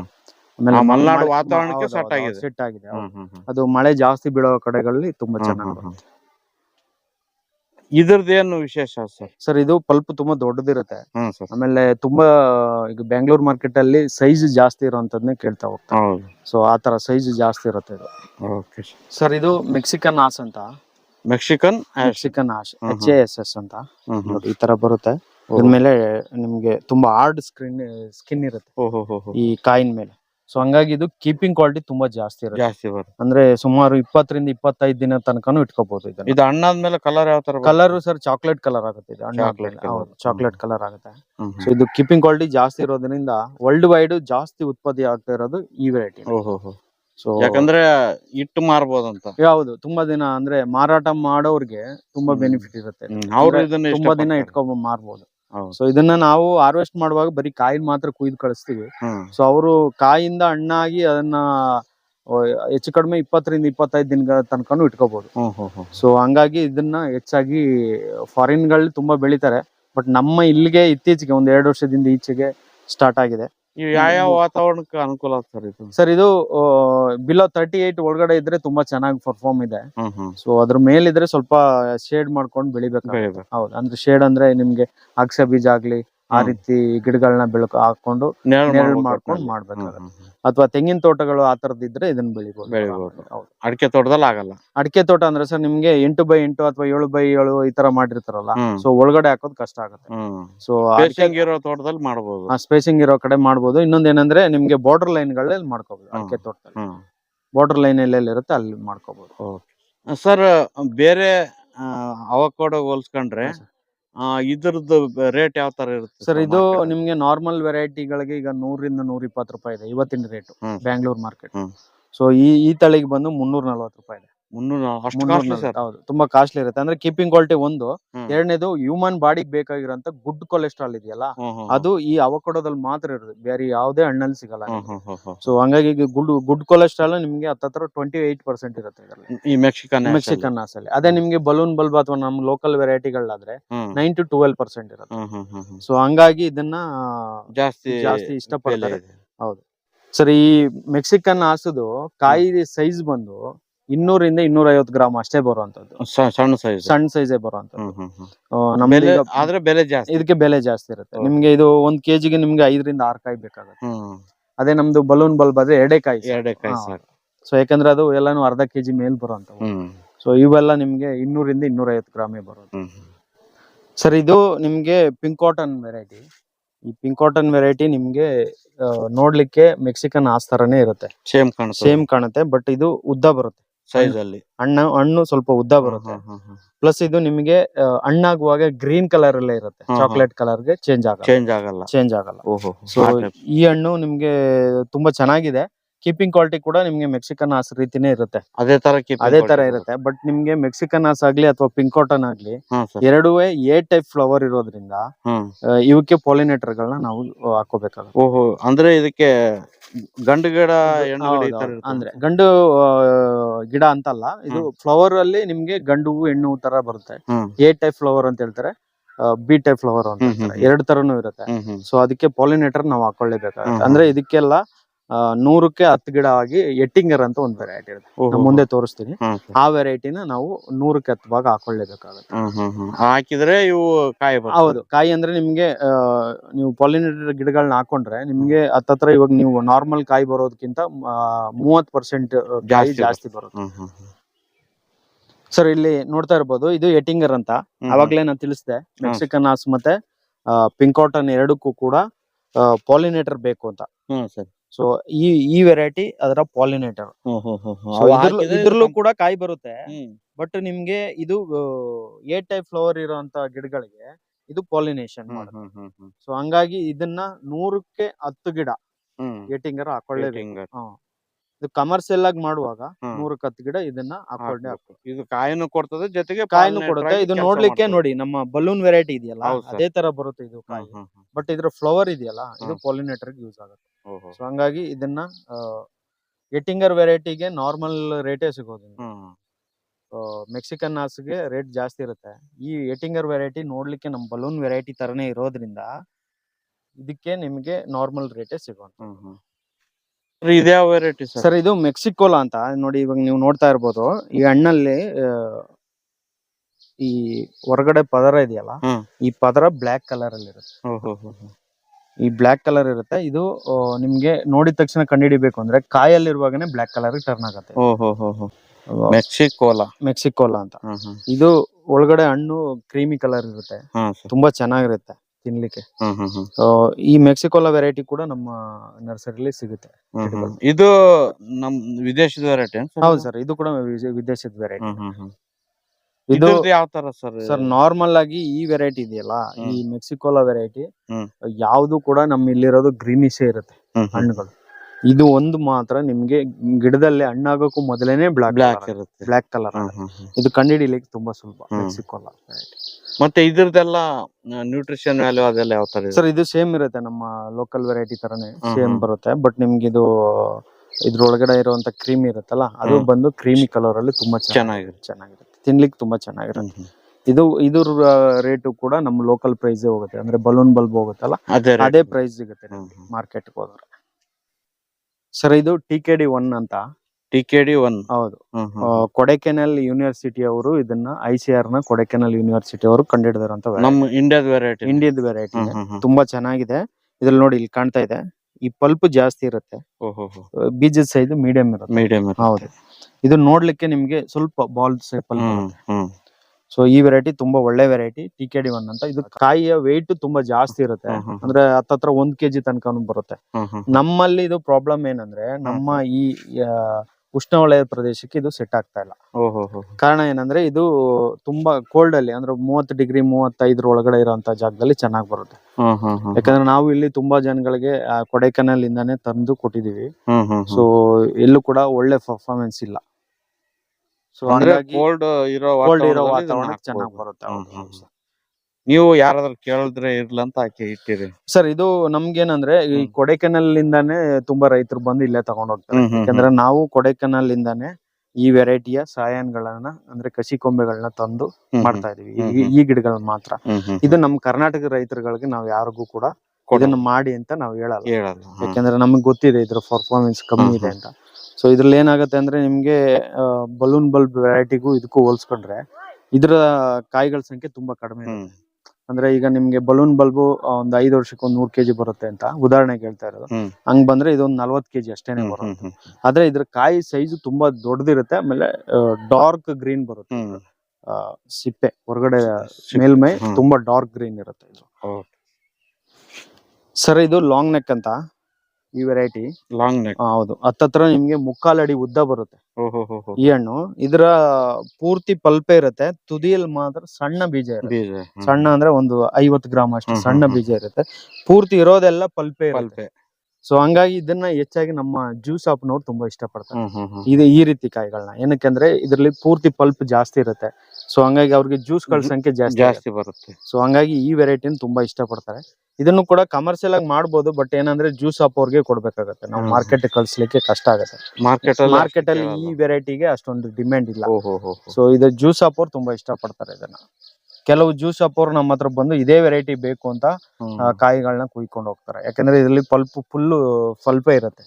[SPEAKER 1] ಆಮೇಲೆ
[SPEAKER 2] ಆ ಮಲೆನಾಡು
[SPEAKER 1] ಮಳೆ-
[SPEAKER 2] ವಾತಾವರಣಕ್ಕೆ
[SPEAKER 1] ಹೌದು,
[SPEAKER 2] set
[SPEAKER 1] ಹೌದು,
[SPEAKER 2] ಆಗಿದೆ.
[SPEAKER 1] set ಹೌದು. ಅದು ಮಳೆ ಜಾಸ್ತಿ ಬೀಳೋ ಕಡೆಗಳಲ್ಲಿ ತುಂಬಾ
[SPEAKER 2] ಹ್ಮ್
[SPEAKER 1] ಚೆನ್ನಾಗಿ
[SPEAKER 2] ಹ್ಮ್
[SPEAKER 1] ಬರುತ್ತೆ.
[SPEAKER 2] ಇದ್ರದ್ದೇನು ವಿಶೇಷ ಸರ್?
[SPEAKER 1] ಸರ್ ಇದು ಪಲ್ಪ್ ತುಂಬಾ ದೊಡ್ಡದಿರುತ್ತೆ.
[SPEAKER 2] ಹ್ಮ್ ಸರ್.
[SPEAKER 1] ಆಮೇಲೆ ತುಂಬಾ ಈಗ ಬೆಂಗಳೂರು ಮಾರ್ಕೆಟ್ ಅಲ್ಲಿ ಸೈಜ್ ಜಾಸ್ತಿ ಇರುವಂತದ್ನೇ ಕೇಳ್ತಾ ಹೋಗ್ತಾರೆ.
[SPEAKER 2] ಹೌದು.
[SPEAKER 1] ಸೊ ಆ ತರ ಸೈಜ್ ಜಾಸ್ತಿ ಇರುತ್ತೆ ಇದು.
[SPEAKER 2] Okay
[SPEAKER 1] sir. ಇದು ಮೆಕ್ಸಿಕನ್ ಆಸ್ ಅಂತ.
[SPEAKER 2] Mexican
[SPEAKER 1] Mexican ash
[SPEAKER 2] hmm
[SPEAKER 1] H S S ಅಂತ.
[SPEAKER 2] ಹ್ಮ್ ಹ್ಮ್.
[SPEAKER 1] ನೋಡಿ ಈ ತರ ಬರುತ್ತೆ. ಇದ್ಮೇಲೆ ನಿಮ್ಗೆ ತುಂಬಾ ಹಾರ್ಡ್ ಸ್ಕ್ರೀನ್ ಸ್ಕಿನ್ ಇರುತ್ತೆ ಈ ಕಾಯಿನ್ ಮೇಲೆ. ಸೊ ಹಂಗಾಗಿ ಇದು ಕೀಪಿಂಗ್ ಕ್ವಾಲಿಟಿ ತುಂಬಾ ಜಾಸ್ತಿ ಇರುತ್ತೆ.
[SPEAKER 2] ಜಾಸ್ತಿ ಬರುತ್ತೆ.
[SPEAKER 1] ಅಂದ್ರೆ ಸುಮಾರು ಇಪ್ಪತ್ತರಿಂದ ಇಪ್ಪತ್ತೈದು ದಿನ ತನಕನು ಇಟ್ಕೋಬಹುದು ಇದನ್ನ.
[SPEAKER 2] ಇದು ಹಣ್ಣಾದ್ಮೇಲೆ ಕಲರ್ ಯಾವ ತರ
[SPEAKER 1] ಕಲರ್ ಸರ್ ಚಾಕ್ಲೇಟ್ ಕಲರ್ ಆಗುತ್ತೆ ಇದು. ಚಾಕ್ಲೇಟ್ ಕಲರ್ ಆಗುತ್ತೆ. ಸೊ ಇದು ಕೀಪಿಂಗ್ ಕ್ವಾಲಿಟಿ ಜಾಸ್ತಿ ಇರೋದ್ರಿಂದ ವರ್ಲ್ಡ್ ವೈಡ್ ಜಾಸ್ತಿ ಉತ್ಪತ್ತಿ ಆಗ್ತಾ ಇರೋದು ಈ ವೆರೈಟಿ ಸೊ
[SPEAKER 2] ಯಾಕಂದ್ರೆ ಇಟ್ಟು ಮಾರಬಹುದಂತ
[SPEAKER 1] ಹೌದು ತುಂಬಾ ದಿನ ಅಂದ್ರೆ ಮಾರಾಟ ಮಾಡೋರ್ಗೆ ತುಂಬಾ. ಬೆನಿಫಿಟ್ ಇರುತ್ತೆ. ಇದು.
[SPEAKER 2] ಅವ್ರು ಇದನ್ನ
[SPEAKER 1] ತುಂಬಾ ದಿನ. ಇಟ್ಕೊಂಡ್ ಮಾರ್ಬೋದು.
[SPEAKER 2] ಹೌದು.
[SPEAKER 1] ಸೊ ಇದನ್ನ ನಾವು ಹಾರ್ವೆಸ್ಟ್ ಮಾಡುವಾಗ ಬರೀ ಕಾಯಿನ ಮಾತ್ರ ಕುಯ್ದು ಕಳಿಸ್ತೀವಿ.
[SPEAKER 2] ಹ್ಮ್
[SPEAKER 1] ಸೊ ಅವರು ಕಾಯಿಂದ ಹಣ್ಣಾಗಿ ಅದನ್ನ ಆ, ಹೆಚ್ಚು ಕಡಿಮೆ ಇಪ್ಪತ್ತರಿಂದ ಇಪ್ಪತ್ತೈದು ದಿನಗಳ ತನಕನೂ ಇಟ್ಕೋಬಹುದು
[SPEAKER 2] ಹ್ಮ್ ಹ್ಮ್ ಹ್ಮ್.
[SPEAKER 1] ಸೊ ಹಂಗಾಗಿ ಇದನ್ನ ಹೆಚ್ಚಾಗಿ ಫಾರಿನ್ಗಳು ತುಂಬಾ ಬೆಳಿತಾರೆ. ಬಟ್ ನಮ್ಮ ಇಲ್ಲಿಗೆ ಇತ್ತೀಚೆಗೆ ಒಂದ್ ಎರಡು ವರ್ಷದಿಂದ ಈಚೆಗೆ ಸ್ಟಾರ್ಟ್ ಆಗಿದೆ.
[SPEAKER 2] ಇವ್ ಯಾವ ವಾತಾವರಣಕ್ಕೆ ಅನುಕೂಲ ಸರ್ ಇದು
[SPEAKER 1] ಸರ್ ಇದು ಬಿಲೋ ತರ್ಟಿ ಏಟ್ ಒಳಗಡೆ ಇದ್ರೆ ತುಂಬಾ ಚೆನ್ನಾಗಿ ಪರ್ಫಾರ್ಮ್ ಇದೆ. ಸೊ ಅದ್ರ ಮೇಲಿದ್ರೆ ಸ್ವಲ್ಪ ಶೇಡ್ ಮಾಡ್ಕೊಂಡು ಬೆಳಿಬೇಕು
[SPEAKER 2] ಬೆಳಿಬೇಕು.
[SPEAKER 1] ಹೌದು ಅಂದ್ರೆ ಶೇಡ್ ಅಂದ್ರೆ ನಿಮ್ಗೆ ಅಗಸೆ ಬೀಜ ಆಗ್ಲಿ ಆ ರೀತಿ ಗಿಡಗಳನ್ನ ಬೆಳಕು ಹಾಕೊಂಡು
[SPEAKER 2] ನೆರಳು
[SPEAKER 1] ಮಾಡ್ಕೊಂಡು. ಮಾಡ್ಬೇಕಾಗುತ್ತೆ. ಅಥವಾ ತೆಂಗಿನ ತೋಟಗಳು ಆ ತರದಿದ್ರೆ ಇದನ್ನ ಬೆಳಿಬಹುದು
[SPEAKER 2] ಬೆಳಿಬೋದು.
[SPEAKER 1] ಹೌದು.
[SPEAKER 2] ಅಡಿಕೆ ತೋಟದಲ್ಲಿ ಆಗಲ್ಲ.
[SPEAKER 1] ಅಡಿಕೆ ತೋಟ ಅಂದ್ರೆ ಸರ್ ನಿಮ್ಗೆ ಎಂಟು ಬೈ ಎಂಟು ಅಥವಾ ಏಳು ಬೈ ಏಳು ಈ ತರ ಮಾಡಿರ್ತಾರಲ್ಲ. ಸೊ ಒಳಗಡೆ ಹಾಕೋದು ಕಷ್ಟ ಆಗುತ್ತೆ. ಸೊ
[SPEAKER 2] ಸ್ಪೇಸಿಂಗ್ ಇರೋ ತೋಟದಲ್ಲಿ ಮಾಡಬಹುದು
[SPEAKER 1] ಸ್ಪೇಸಿಂಗ್ ಇರೋ ಕಡೆ ಮಾಡಬಹುದು ಇನ್ನೊಂದ್ ಏನಂದ್ರೆ ನಿಮ್ಗೆ ಬಾರ್ಡರ್ ಲೈನ್ಗಳಲ್ಲಿ ಮಾಡ್ಕೋಬಹುದು ಅಡಿಕೆ ತೋಟದಲ್ಲಿ. ಬಾರ್ಡರ್ ಲೈನ್ ಎಲ್ಲೆಲ್ಲಿ ಇರುತ್ತೆ ಅಲ್ಲಿ ಮಾಡ್ಕೋಬಹುದು
[SPEAKER 2] ಸರ್ ಬೇರೆ ಅವಕೋಡ ಹೋಲ್ಸ್ಕೊಂಡ್ರೆ ಇದ್ರದ್ದು ರೇಟ್ ಯಾವ ತರ ಇರುತ್ತೆ
[SPEAKER 1] ಸರ್ ಇದು? ನಿಮ್ಗೆ ನಾರ್ಮಲ್ ವೆರೈಟಿಗಳಿಗೆ ಈಗ ನೂರಿಂದ ನೂರ ಇಪ್ಪತ್ತು ರೂಪಾಯಿ ಇದೆ ಇವತ್ತಿನ ರೇಟ್. ಬ್ಯಾಂಗ್ಳೂರ್ ಮಾರ್ಕೆಟ್. ಸೊ ಈ ಈ ತಳಿಗೆ ಬಂದು ಮುನ್ನೂರ ನಲ್ವತ್ತು ರೂಪಾಯಿ ಇದೆ ಹೌದು ತುಂಬಾ ಕಾಸ್ಟ್ಲಿ ಇರುತ್ತೆ. ಅಂದ್ರೆ ಕೀಪಿಂಗ್ ಕ್ವಾಲಿಟಿ ಒಂದು. ಎರಡನೇದು ಹ್ಯೂಮನ್ ಬಾಡಿಗೆ ಬೇಕಾಗಿರೋಂತ ಗುಡ್ ಕೊಲೆಸ್ಟ್ರಾಲ್ ಇದೆಯಲ್ಲ ಅದು ಈ ಅವಕೊಡೋದಲ್ಲಿ ಮಾತ್ರ ಇರೋದು. ಬೇರೆ ಯಾವ್ದೇ ಹಣ್ಣಲ್ಲಿ ಸಿಗಲ್ಲ ಸೊ ಹಂಗಾಗಿ ಗುಡ್ ಗುಡ್ ಕೊಲೆಸ್ಟ್ರಾಲ್ ನಿಮ್ಗೆ ಹತ್ತತ್ರ ಟ್ವೆಂಟಿ ಏಟ್ ಪರ್ಸೆಂಟ್ ಇರುತ್ತೆ ಇದರಲ್ಲಿ.
[SPEAKER 2] ಈ ಮೆಕ್ಸಿಕನ್
[SPEAKER 1] ಮೆಕ್ಸಿಕನ್ ಆಸಲ್ಲಿ ಅದೇ ನಿಮ್ಗೆ ಬಲೂನ್ ಬಲ್ಬ್ ಅಥವಾ ನಮ್ ಲೋಕಲ್ ವೆರೈಟಿಗಳಾದ್ರೆ ನೈನ್ ಟು ಟ್ವೆಲ್ ಪರ್ಸೆಂಟ್ ಇರುತ್ತೆ. ಸೊ ಹಂಗಾಗಿ ಇದನ್ನ
[SPEAKER 2] ಜಾಸ್ತಿ
[SPEAKER 1] ಜಾಸ್ತಿ ಇಷ್ಟಪಡ್ತಾರೆ.
[SPEAKER 2] ಹೌದು.
[SPEAKER 1] ಸರ್ ಈ ಮೆಕ್ಸಿಕನ್ ಹಾಸುದು ಕಾಯಿ ಸೈಜ್ ಬಂದು ಇನ್ನೂರಿಂದ ಇನ್ನೂರ ಐವತ್ ಗ್ರಾಮ್ ಅಷ್ಟೇ ಬರುವಂತದ್ದು.
[SPEAKER 2] ಸಣ್ಣ ಸೈಜ್
[SPEAKER 1] ಸಣ್ಣ ಸೈಜೇ ಬರುವಂತದ್ದು. ಈಗ
[SPEAKER 2] ಆದ್ರೆ ಬೆಲೆ ಜಾಸ್ತಿ.
[SPEAKER 1] ಇದಕ್ಕೆ ಬೆಲೆ ಜಾಸ್ತಿ ಇರುತ್ತೆ.
[SPEAKER 2] ಹೌದು.
[SPEAKER 1] ನಿಮ್ಗೆ ಇದು ಒಂದ್ ಕೆಜಿಗೆ ನಿಮ್ಗೆ ಐದರಿಂದ ಆರ್ ಕಾಯಿ ಬೇಕಾಗುತ್ತೆ.
[SPEAKER 2] ಹ್ಮ್.
[SPEAKER 1] ಅದೇ ನಮ್ದು ಬಲೂನ್ ಬಲ್ಬ್ ಆದ್ರೆ ಎರಡೇ ಕಾಯಿ
[SPEAKER 2] ಎರಡೇ ಕಾಯಿ
[SPEAKER 1] ಹಾ.
[SPEAKER 2] ಸಾಕು.
[SPEAKER 1] ಸೊ ಯಾಕಂದ್ರೆ ಅದು ಎಲ್ಲಾನು ಅರ್ಧ ಕೆಜಿ ಮೇಲ್ ಬರುವಂತವು
[SPEAKER 2] ಹ್ಮ್.
[SPEAKER 1] ಸೊ ಇವೆಲ್ಲ ನಿಮ್ಗೆ ಇನ್ನೂರಿಂದ ಇನ್ನೂರ ಐವತ್ ಗ್ರಾಮೇ ಬರೋದು
[SPEAKER 2] ಹ್ಮ್
[SPEAKER 1] ಸರ್ ಇದು ನಿಮ್ಗೆ ಪಿಂಕ್ ಕಾಟನ್ ವೆರೈಟಿ ಈ ಪಿಂಕ್ ಕಾಟನ್ ವೆರೈಟಿ ನಿಮ್ಗೆ ಆ, ನೋಡ್ಲಿಕ್ಕೆ ಮೆಕ್ಸಿಕನ್ ಆಸ್ತರನೇ ಇರುತ್ತೆ.
[SPEAKER 2] ಸೇಮ್
[SPEAKER 1] ಸೇಮ್ ಕಾಣುತ್ತೆ ಬಟ್ ಇದು ಉದ್ದ ಬರುತ್ತೆ.
[SPEAKER 2] ಸೈಜ್ ಅಲ್ಲಿ.
[SPEAKER 1] ಹಣ್ಣು ಹಣ್ಣು ಸ್ವಲ್ಪ ಉದ್ದ ಬರುತ್ತೆ. ಪ್ಲಸ್ ಇದು ನಿಮಗೆ ಹಣ್ಣಾಗುವಾಗ ಗ್ರೀನ್ ಕಲರ್ ಅಲ್ಲೇ ಇರುತ್ತೆ. ಚಾಕ್ಲೇಟ್ ಕಲರ್ಗೆ ಚೇಂಜ್ ಆಗಲ್ಲ.
[SPEAKER 2] ಚೇಂಜ್ ಆಗಲ್ಲ.
[SPEAKER 1] ಚೇಂಜ್ ಆಗಲ್ಲ.
[SPEAKER 2] ಓಹೋ
[SPEAKER 1] ಸೊ ಈ ಹಣ್ಣು ನಿಮ್ಗೆ ತುಂಬಾ ಚೆನ್ನಾಗಿದೆ. ಕೀಪಿಂಗ್ ಕ್ವಾಲಿಟಿ ಕೂಡ ನಿಮ್ಗೆ ಮೆಕ್ಸಿಕನ್ ಆಸ್ ರೀತಿನೇ ಇರುತ್ತೆ.
[SPEAKER 2] ಅದೇ ತರ
[SPEAKER 1] ಅದೇ ತರ ಇರುತ್ತೆ. ಬಟ್ ನಿಮ್ಗೆ ಮೆಕ್ಸಿಕನ್ ಆಸ್ ಆಗ್ಲಿ ಅಥವಾ ಪಿಂಕ್ ಕಾಟನ್ ಆಗ್ಲಿ ಎರಡುವೇ ಎ ಟೈಪ್ ಫ್ಲವರ್ ಇರೋದ್ರಿಂದ ಇವಕ್ಕೆ ಪಾಲಿನೇಟರ್ ಗಳನ್ನ ನಾವು ಹಾಕೋಬೇಕಾಗ ಹಾಕೋಬೇಕಾಗುತ್ತೆ
[SPEAKER 2] ಓಹೋ ಅಂದ್ರೆ ಇದಕ್ಕೆ ಗಂಡು ಗಿಡ.
[SPEAKER 1] ಅಂದ್ರೆ ಗಂಡು ಗಿಡ ಅಂತಲ್ಲ ಇದು ಫ್ಲವರ್ ಅಲ್ಲಿ ನಿಮ್ಗೆ ಗಂಡು ಹೂವು ಹೆಣ್ಣು ತರ ಬರುತ್ತೆ. ಎ ಟೈಪ್ ಫ್ಲವರ್ ಅಂತ ಹೇಳ್ತಾರೆ ಬಿ ಟೈಪ್ ಫ್ಲವರ್ ಅಂತ ಎರಡು ತರನು ಇರುತ್ತೆ. ಸೊ ಅದಕ್ಕೆ ಪಾಲಿನೇಟರ್ ನಾವು ಹಾಕೊಳ್ಳೇಬೇಕಾಗುತ್ತೆ ಅಂದ್ರೆ ಇದಕ್ಕೆಲ್ಲ ನೂರಕ್ಕೆ ಹತ್ತು ಗಿಡ ಆಗಿ ಎಟ್ಟಿಂಗರ್ ಅಂತ ಒಂದು ವೆರೈಟಿ. ನಾನ್ ಮುಂದೆ ತೋರಿಸ್ತೀನಿ. ಆ ವೆರೈಟಿನ ನಾವು ನೂರಕ್ಕೆ ಹತ್ತು ಭಾಗ ಹಾಕೊಳ್ಳೇಬೇಕಾಗುತ್ತೆ.
[SPEAKER 2] ಹಾಕಿದ್ರೆ ಇವು ಕಾಯಿ ಬರ್ತವೆ.
[SPEAKER 1] ಹೌದು. ಕಾಯಿ ಅಂದ್ರೆ ನಿಮ್ಗೆ ಆ, ನೀವು ಪಾಲಿನೇಟರ್ ಗಿಡಗಳನ್ನ ಹಾಕೊಂಡ್ರೆ ನಿಮ್ಗೆ ಹತ್ತತ್ರ ಇವಾಗ ನೀವು ನಾರ್ಮಲ್ ಕಾಯಿ ಬರೋದಕ್ಕಿಂತ ಮೂವತ್ ಪರ್ಸೆಂಟ್ ಕಾಯಿ
[SPEAKER 2] ಜಾಸ್ತಿ
[SPEAKER 1] ಜಾಸ್ತಿ ಬರುತ್ತೆ.
[SPEAKER 2] ಹ್ಮ್ ಹ್ಮ್ ಹ್ಮ್.
[SPEAKER 1] ಸರ್ ಇಲ್ಲಿ ನೋಡ್ತಾ ಇರ್ಬೋದು ಇದು ಎಟಿಂಗರ್ ಅಂತ.
[SPEAKER 2] ಹ್ಮ್
[SPEAKER 1] ಅವಾಗ್ಲೇ ನಾನು ತಿಳಿಸಿದೆ. ಮೆಕ್ಸಿಕನ್ ಆಸ್ ಮತ್ತೆ ಪಿಂಕಾಟನ್ ಎರಡಕ್ಕೂ ಕೂಡ ಪಾಲಿನೇಟರ್ ಬೇಕು ಅಂತ.
[SPEAKER 2] ಹ್ಮ್ ಸರ್.
[SPEAKER 1] ಸೊ ಈ ಈ ವೆರೈಟಿ ಅದರ ಪಾಲಿನೇಟರ್. ಇದ್ರಲ್ಲೂ ಕೂಡ ಕಾಯಿ ಬರುತ್ತೆ. ಬಟ್ ನಿಮ್ಗೆ ಇದು ಎ ಟೈಪ್ ಫ್ಲವರ್ ಇರುವಂತ ಗಿಡಗಳಿಗೆ ಇದು ಪಾಲಿನೇಷನ್. ಸೊ ಹಂಗಾಗಿ ಇದನ್ನ ನೂರಕ್ಕೆ ಹತ್ತು ಗಿಡ. ಏಟಿಂಗರ್ ಹಾಕೊಳ್ಳೇಬೇಕು ಹಾ. ಇದು ಕಮರ್ಷಿಯಲ್ ಆಗಿ ಮಾಡುವಾಗ ಮೂರು ಕತ್ ಗಿಡ ಇದನ್ನ ಹಾಕೊಂಡೆ
[SPEAKER 2] ಹಾಕ್ಬೇಕು. ಇದು ಕಾಯಿನೂ ಕೊಡ್ತದೆ ಜೊತೆಗೆ
[SPEAKER 1] ಕಾಯಿನೂ ಕೊಡುತ್ತೆ
[SPEAKER 2] ಆಗಿ
[SPEAKER 1] ಇದು
[SPEAKER 2] ಕೆಲ್ಸ
[SPEAKER 1] ನೋಡ್ಲಿಕ್ಕೆ
[SPEAKER 2] ಮಾಡ್ತದೆ.
[SPEAKER 1] ನೋಡಿ ನಮ್ಮ ಬಲೂನ್ ವೆರೈಟಿ ಇದೆಯಲ್ಲ
[SPEAKER 2] ಹೌದು sir.
[SPEAKER 1] ಅದೇ ತರ ಬರುತ್ತೆ ಇದು ಕಾಯಿ
[SPEAKER 2] ಹ್ಮ್ ಹ್ಮ್ ಹ್ಮ್.
[SPEAKER 1] ಬಟ್ ಇದ್ರ ಫ್ಲವರ್ ಇದೆಯಲ್ಲ ಇದು
[SPEAKER 2] ಹ್ಮ್.
[SPEAKER 1] ಪಾಲಿನೇಟರ್ ಯೂಸ್ ಆಗುತ್ತೆ
[SPEAKER 2] ಓಹೋ.
[SPEAKER 1] ಸೊ ಹಂಗಾಗಿ ಇದನ್ನ ಎಟಿಂಗರ್ ವೆರೈಟಿಗೆ ನಾರ್ಮಲ್ ರೇಟೇ ಸಿಗೋದು
[SPEAKER 2] ಹ್ಮ್.
[SPEAKER 1] ಮೆಕ್ಸಿಕನ್ ಹಾಸ್ಗೆ ರೇಟ್ ಜಾಸ್ತಿ ಇರುತ್ತೆ ಈ ಏಟಿಂಗರ್ ವೆರೈಟಿ ನೋಡ್ಲಿಕ್ಕೆ ನಮ್ಮ ಬಲೂನ್ ವೆರೈಟಿ ತರನೇ ಇರೋದ್ರಿಂದ ಇದಕ್ಕೆ ನಿಮಗೆ ನಾರ್ಮಲ್ ರೇಟೇ ಸಿಗೋದು
[SPEAKER 2] ಹ್ಮ್ ಹ್ಮ್. ಇದ್ಯಾವ ವೆರೈಟಿ ಸರ್.
[SPEAKER 1] ಸರ್ ಇದು ಮೆಕ್ಸಿಕೋಲಾ ಅಂತ. ನೋಡಿ ಇವಾಗ ನೀವು ನೋಡ್ತಾ ಇರ್ಬೋದು. ಈ ಹಣ್ಣಲ್ಲಿ ಆ, ಈ ಹೊರಗಡೆ ಪದರ ಇದೆಯಲ್ಲ
[SPEAKER 2] ಹ್ಮ್.
[SPEAKER 1] ಈ ಪದರ ಬ್ಲಾಕ್ ಕಲರ್ ಅಲ್ಲಿ ಇರುತ್ತೆ. ಈ ಬ್ಲಾಕ್ ಕಲರ್ ಇರುತ್ತೆ. ಇದು ಆ, ನಿಮ್ಗೆ ನೋಡಿದ ತಕ್ಷಣ ಕಂಡುಹಿಡಿಬೇಕು ಅಂದ್ರೆ ಕಾಯಲ್ಲಿರುವಾಗನೇ ಬ್ಲಾಕ್ ಕಲರ್ ಟರ್ನ್ ಆಗುತ್ತೆ.
[SPEAKER 2] ಓಹೋ. ಮೆಕ್ಸಿಕೋಲಾ.
[SPEAKER 1] ಮೆಕ್ಸಿಕೋಲಾ ಅಂತ.
[SPEAKER 2] ಹ್ಮ್ ಹ್ಮ್.
[SPEAKER 1] ಇದು ಒಳಗಡೆ ಹಣ್ಣು ಕ್ರೀಮಿ ಕಲರ್ ಇರುತ್ತೆ.
[SPEAKER 2] ಸರ್.
[SPEAKER 1] ತುಂಬಾ ಚೆನ್ನಾಗಿರುತ್ತೆ. ತಿನ್ಲಿಕ್ಕೆ
[SPEAKER 2] ಹ್ಮ್ ಹ್ಮ್ ಹ್ಮ್.
[SPEAKER 1] ಆ, ಈ ಮೆಕ್ಸಿಕೋಲಾ ವೆರೈಟಿ ಕೂಡ ನಮ್ಮ ನರ್ಸರಿಲಿ ಸಿಗುತ್ತೆ
[SPEAKER 2] ಹ್ಮ್
[SPEAKER 1] ಗಿಡಗಳು.
[SPEAKER 2] ಹ್ಮ್. ಇದು ನಮ್ ವಿದೇಶದ ವೆರೈಟಿ
[SPEAKER 1] ಹೌದು ಸರ್ ಇದು ಕೂಡ ವಿದೇಶ- ವಿದೇಶದ ವೆರೈಟಿ. ಇದು
[SPEAKER 2] ಯಾವ ತರ ಸರ್
[SPEAKER 1] ಸರ್ ನಾರ್ಮಲ್ ಆಗಿ ಈ ವೆರೈಟಿ ಇದೆಯಲ್ಲ ಈ ಮೆಕ್ಸಿಕೋಲಾ ವೆರೈಟಿ
[SPEAKER 2] ಹ್ಮ್.
[SPEAKER 1] ಯಾವ್ದು ಕೂಡ ನಮ್ಮ ಇಲ್ಲಿರೋದು ಗ್ರೀನಿಶ್ ಇರುತ್ತೆ. ಹಣ್ಣುಗಳು ಇದು ಒಂದು ಮಾತ್ರ ನಿಮ್ಗೆ ಗಿಡದಲ್ಲಿ ಹಣ್ಣಾಗಕ್ಕೂ ಮೊದಲೇನೆ ಬ್ಲಾಕ್
[SPEAKER 2] ಬ್ಲಾಕ್ ಇರುತ್ತೆ
[SPEAKER 1] ಬ್ಲಾಕ್ ಕಲರ್
[SPEAKER 2] ಹ್ಮ್ ಹ್ಮ್ ಹ್ಮ್.
[SPEAKER 1] ಇದು ಕಂಡಿಡಿಲಿಕ್ಕೆ ತುಂಬಾ ಸುಲಭ
[SPEAKER 2] ಹ್ಮ್.
[SPEAKER 1] ಮೆಕ್ಸಿಕೋಲಾ ವೆರೈಟಿ
[SPEAKER 2] ಮತ್ತೆ ಇದ್ರದ್ದೆಲ್ಲ ನ್ಯೂಟ್ರಿಷನ್ ವ್ಯಾಲ್ಯೂ ಅದೆಲ್ಲ ಯಾವ ತರ
[SPEAKER 1] ಸರ್ ಇದು ಸೇಮ್ ಇರುತ್ತೆ ನಮ್ಮ ಲೋಕಲ್ ವೆರೈಟಿ ತರನೇ. ಸೇಮ್ ಬರುತ್ತೆ. ಬಟ್ ನಿಮ್ಗೆ ಇದು ಇದ್ರೊಳಗಡೆ ಇರುವಂತ ಕ್ರೀಮ್ ಇರುತ್ತಲ್ಲ ಅದು ಬಂದು ಕ್ರೀಮಿ ಕಲರ್ ಅಲ್ಲಿ ತುಂಬಾ
[SPEAKER 2] ಚೆನ್ನಾಗಿರುತ್ತೆ.
[SPEAKER 1] ಚೆನ್ನಾಗಿರುತ್ತೆ. ತಿನ್ಲಿಕ್ಕೆ ತುಂಬಾ ಚೆನ್ನಾಗಿರುತ್ತೆ. ಇದು ಇದ್ರ ರೇಟು ಕೂಡ ನಮ್ಮ ಲೋಕಲ್ ಪ್ರೈಸ್ ಹೋಗುತ್ತೆ. ಅಂದ್ರೆ ಬಲೂನ್ ಬಲ್ಬ್ ಹೋಗುತ್ತಲ್ಲ
[SPEAKER 2] ಅದೇ
[SPEAKER 1] ಪ್ರೈಸ್ ಸಿಗುತ್ತೆ ಮಾರ್ಕೆಟ್ ಹೋದ್ರೆ. ಸರ್ ಇದು ಟಿ ಕೆ ಡಿ ಒನ್ ಅಂತ.
[SPEAKER 2] ಟಿ ಕೆ ಡಿ ಒನ್
[SPEAKER 1] ಹೌದು. ಆ, ಕೊಡೈಕೆನಲ್ ಯೂನಿವರ್ಸಿಟಿ ಅವರು ಇದನ್ನ ಐ ಸಿ ಆರ್ನ ಕೊಡೈಕೆನಲ್ ಯೂನಿವರ್ಸಿಟಿ ಅವರು ಕಂಡಿಡಿದಾರಂತ
[SPEAKER 2] ನಮ್ಮ ಇಂಡಿಯಾದ ವೆರೈಟಿ
[SPEAKER 1] ಇಂಡಿಯಾದ ವೆರೈಟಿ ತುಂಬಾ ಚೆನ್ನಾಗಿದೆ. ಇದ್ರಲ್ಲಿ ನೋಡಿ ಇಲ್ಲಿ ಕಾಣ್ತಾ ಇದೆ. ಈ ಪಲ್ಪ್ ಜಾಸ್ತಿ ಇರುತ್ತೆ. ಆ, ಬೀಜದ ಸೈಜ್ ಮೀಡಿಯಂ ಇರುತ್ತೆ.
[SPEAKER 2] ಮೀಡಿಯಂ
[SPEAKER 1] ಹೌದು. ಇದು ನೋಡ್ಲಿಕ್ಕೆ ನಿಮ್ಗೆ ಸ್ವಲ್ಪ ಬಾಲ್ ಶೇಪ್
[SPEAKER 2] ಅಲ್ಲಿ
[SPEAKER 1] ಸೊ ಈ ವೆರೈಟಿ ತುಂಬಾ ಒಳ್ಳೆ variety T K D one ಅಂತ. ಇದು ಕಾಯಿಯ ವೆಯ್ಟ್ ತುಂಬಾ ಜಾಸ್ತಿ ಇರುತ್ತೆ. ಅಂದ್ರೆ ಹತ್ತತ್ರ ಒಂದ್ ಕೆಜಿ ತನಕ ಬರುತ್ತೆ. ನಮ್ಮಲ್ಲಿ ಇದು ಪ್ರಾಬ್ಲಮ್ ಏನಂದ್ರೆ ನಮ್ಮ ಈ ಆ, ಉಷ್ಣವಲಯ ಪ್ರದೇಶಕ್ಕೆ ಇದು ಸೆಟ್ ಆಗ್ತಾ ಇಲ್ಲ. ಕಾರಣ ಏನಂದ್ರೆ ಇದು ತುಂಬಾ ಕೋಲ್ಡ್ ಅಲ್ಲಿ ಅಂದ್ರೆ ಮೂವತ್ತು ಡಿಗ್ರಿ ಮೂವತ್ತೈದರ ಒಳಗಡೆ ಇರುವಂತ ಜಾಗದಲ್ಲಿ ಚೆನ್ನಾಗಿ ಬರುತ್ತೆ. ಯಾಕಂದ್ರೆ ನಾವು ಇಲ್ಲಿ ತುಂಬಾ ಜನಗಳಿಗೆ ಕೊಡೈಕನಲ್ ಇಂದಾನೆ ತಂದು ಕೊಟ್ಟಿದೀವಿ ಸೊ ಎಲ್ಲೂ ಕೂಡ ಒಳ್ಳೆ ಪರ್ಫಾರ್ಮೆನ್ಸ್ ಇಲ್ಲ. ಸೊ
[SPEAKER 2] ಅಂದ್ರೆ ಕೋಲ್ಡ್ ಇರೋ
[SPEAKER 1] ವಾತಾವರಣ ಚೆನ್ನಾಗಿ ಬರುತ್ತೆ.
[SPEAKER 2] ನೀವು ಯಾರಾದ್ರೂ ಕೇಳಿದ್ರೆ ಇರ್ಲಂತ ಆಕೆ ಇಟ್ಟಿರಿ
[SPEAKER 1] ಸರ್ ಇದು ನಮ್ಗೇನಂದ್ರೆ ಈ. ಕೊಡೈಕೆನಾಲ್ ಇಂದಾನೆ ತುಂಬಾ ರೈತರು ಬಂದು ಇಲ್ಲೇ ತಗೊಂಡ್ ಹೋಗ್ತಾರೆ
[SPEAKER 2] ಹ್ಮ್ ಹ್ಮ್
[SPEAKER 1] ಯಾಕಂದ್ರೆ ನಾವು ಕೊಡೈಕೆನಾಲ್ ಇಂದಾನೆ ಈ ವೆರೈಟಿಯ ಸಾಯನ್ಗಳನ್ನ ಅಂದ್ರೆ ಕಸಿ ಕೊಂಬೆಗಳನ್ನ ತಂದು
[SPEAKER 2] ಹ್ಮ್
[SPEAKER 1] ಮಾಡ್ತಾ ಇದೀವಿ.
[SPEAKER 2] ಹ್ಮ್
[SPEAKER 1] ಈ- ಈ ಗಿಡಗಳನ್ನ ಮಾತ್ರ.
[SPEAKER 2] ಹ್ಮ್ ಹ್ಮ್
[SPEAKER 1] ಇದು ನಮ್ ಕರ್ನಾಟಕ ರೈತರುಗಳಿಗೆ ನಾವು ಯಾರಿಗೂ ಕೂಡ. ಇದನ್ನ ಮಾಡಿ ಅಂತ ನಾವು ಹೇಳಲ್ಲ.
[SPEAKER 2] ಹೇಳಲ್ಲ. ಹ್ಮ್.
[SPEAKER 1] ಯಾಕಂದ್ರೆ ನಮ್ಗೆ ಗೊತ್ತಿದೆ ಇದ್ರ ಪರ್ಫಾರ್ಮೆನ್ಸ್ ಕಮ್ಮಿ
[SPEAKER 2] ಹ್ಮ್
[SPEAKER 1] ಇದೆ ಅಂತ. ಸೊ ಇದ್ರಲ್ಲಿ ಏನಾಗುತ್ತೆ ಅಂದ್ರೆ ನಿಮ್ಗೆ ಬಲೂನ್ ಬಲ್ಬ್ ವೆರೈಟಿಗೂ ಇದಕ್ಕೂ ಹೋಲ್ಸ್ಕೊಂಡ್ರೆ ಇದ್ರ ಕಾಯಿಗಳ ಸಂಖ್ಯೆ ತುಂಬಾ ಕಡಿಮೆ
[SPEAKER 2] ಹ್ಮ್.
[SPEAKER 1] ಅಂದ್ರೆ ಈಗ ನಿಮ್ಗೆ ಬಲೂನ್ ಬಲ್ಬು ಒಂದ್ ಐದು ವರ್ಷಕ್ಕೆ ಒಂದ್ ನೂರ್ ಕೆಜಿ ಬರುತ್ತೆ ಅಂತ ಉದಾಹರಣೆಗೆ ಹೇಳ್ತಾ ಇರೋದು. ಹಂಗ್ ಬಂದ್ರೆ ಇದೊಂದ್ ನಲ್ವತ್ ಕೆಜಿ ಅಷ್ಟೇನೆ ಬರುತ್ತೆ ಆದ್ರೆ ಇದ್ರ ಕಾಯಿ ಸೈಜ್ ತುಂಬಾ ದೊಡ್ಡದಿರುತ್ತೆ ಆಮೇಲೆ ಡಾರ್ಕ್ ಗ್ರೀನ್ ಬರುತ್ತೆ ಸಿಪ್ಪೆ ಹೊರಗಡೆ. ಮೇಲ್ಮೈ ತುಂಬಾ ಡಾರ್ಕ್ ಗ್ರೀನ್ ಇರುತ್ತೆ ಇದು. ಸರ್ ಇದು ಲಾಂಗ್ ನೆಕ್ ಅಂತ ಈ ವೆರೈಟಿ
[SPEAKER 2] ಲಾಂಗ್ ನೆಕ್
[SPEAKER 1] ಹೌದು. ಹತ್ತತ್ರ ನಿಮ್ಗೆ ಮುಕ್ಕಾಲಡಿ ಉದ್ದ ಬರುತ್ತೆ. ಈ ಹಣ್ಣು. ಇದರ ಪೂರ್ತಿ ಪಲ್ಪೆ ಇರುತ್ತೆ. ತುದಿಯಲ್ಲಿ ಮಾತ್ರ ಸಣ್ಣ ಬೀಜ ಇರುತ್ತೆ. ಸಣ್ಣ ಅಂದ್ರೆ ಒಂದು ಐವತ್ತು ಗ್ರಾಮ್ ಅಷ್ಟು ಸಣ್ಣ ಬೀಜ ಇರುತ್ತೆ. ಪೂರ್ತಿ ಇರೋದೆಲ್ಲ ಪಲ್ಪೆ ಇರುತ್ತೆ.
[SPEAKER 2] ಪಲ್ಪೆ.
[SPEAKER 1] ಸೊ ಹಂಗಾಗಿ ಇದನ್ನ ಹೆಚ್ಚಾಗಿ ನಮ್ಮ ಜ್ಯೂಸ್ ಶಾಪ್ನವ್ರು ತುಂಬಾ ಇಷ್ಟಪಡ್ತಾರೆ.
[SPEAKER 2] ಪಡ್ತಾರೆ
[SPEAKER 1] ಇದು ಈ ರೀತಿ ಕಾಯಿಗಳನ್ನ ಏನಕ್ಕೆಂದ್ರೆ ಇದರಲ್ಲಿ ಪೂರ್ತಿ ಪಲ್ಪ್ ಜಾಸ್ತಿ ಇರುತ್ತೆ. ಸೊ ಹಂಗಾಗಿ ಅವ್ರಿಗೆ ಜ್ಯೂಸ್ಗಳ
[SPEAKER 2] ಗಳ
[SPEAKER 1] ಸಂಖ್ಯೆ ಜಾಸ್ತಿ
[SPEAKER 2] ಜಾಸ್ತಿ ಬರುತ್ತೆ.
[SPEAKER 1] ಸೊ ಹಂಗಾಗಿ ಈ ವೆರೈಟಿನ ತುಂಬಾ ಇಷ್ಟಪಡ್ತಾರೆ. ಇದನ್ನು ಕೂಡ ಕಮರ್ಷಿಯಲ್ ಆಗಿ ಮಾಡಬಹುದು ಬಟ್ ಏನಂದ್ರೆ ಜ್ಯೂಸ್ ಶಾಪ್ ಅವ್ರಿಗೆ ಕೊಡ್ಬೇಕಾಗತ್ತೆ. ನಾವು. ಮಾರ್ಕೆಟ್ ಕಳ್ಸಲಿಕ್ಕೆ ಕಷ್ಟ ಆಗುತ್ತೆ.
[SPEAKER 2] ಮಾರ್ಕೆಟ್ ಅಲ್ಲಿ
[SPEAKER 1] ಮಾರ್ಕೆಟ್ ಅಲ್ಲಿ ಈ ವೆರೈಟಿಗೆ ಅಷ್ಟೊಂದು ಡಿಮ್ಯಾಂಡ್ ಇಲ್ಲ. ಸೊ ಇದು ಜ್ಯೂಸ್ ಶಾಪ್ ಅವ್ರು ತುಂಬಾ ಇಷ್ಟಪಡ್ತಾರೆ ಇದನ್ನ. ಕೆಲವು ಜ್ಯೂಸ್ ಶಾಪ್ ಅವ್ರು ನಮ್ಮ ಹತ್ರ ಬಂದು ಇದೇ ವೆರೈಟಿ ಬೇಕು ಅಂತ. ಆ, ಕಾಯಿಗಳನ್ನ ಕುಯ್ಕೊಂಡು ಹೋಗ್ತಾರೆ ಯಾಕಂದ್ರೆ ಇದರಲ್ಲಿ ಪಲ್ಪ್ ಫುಲ್ ಸ್ವಲ್ಪೇ ಇರುತ್ತೆ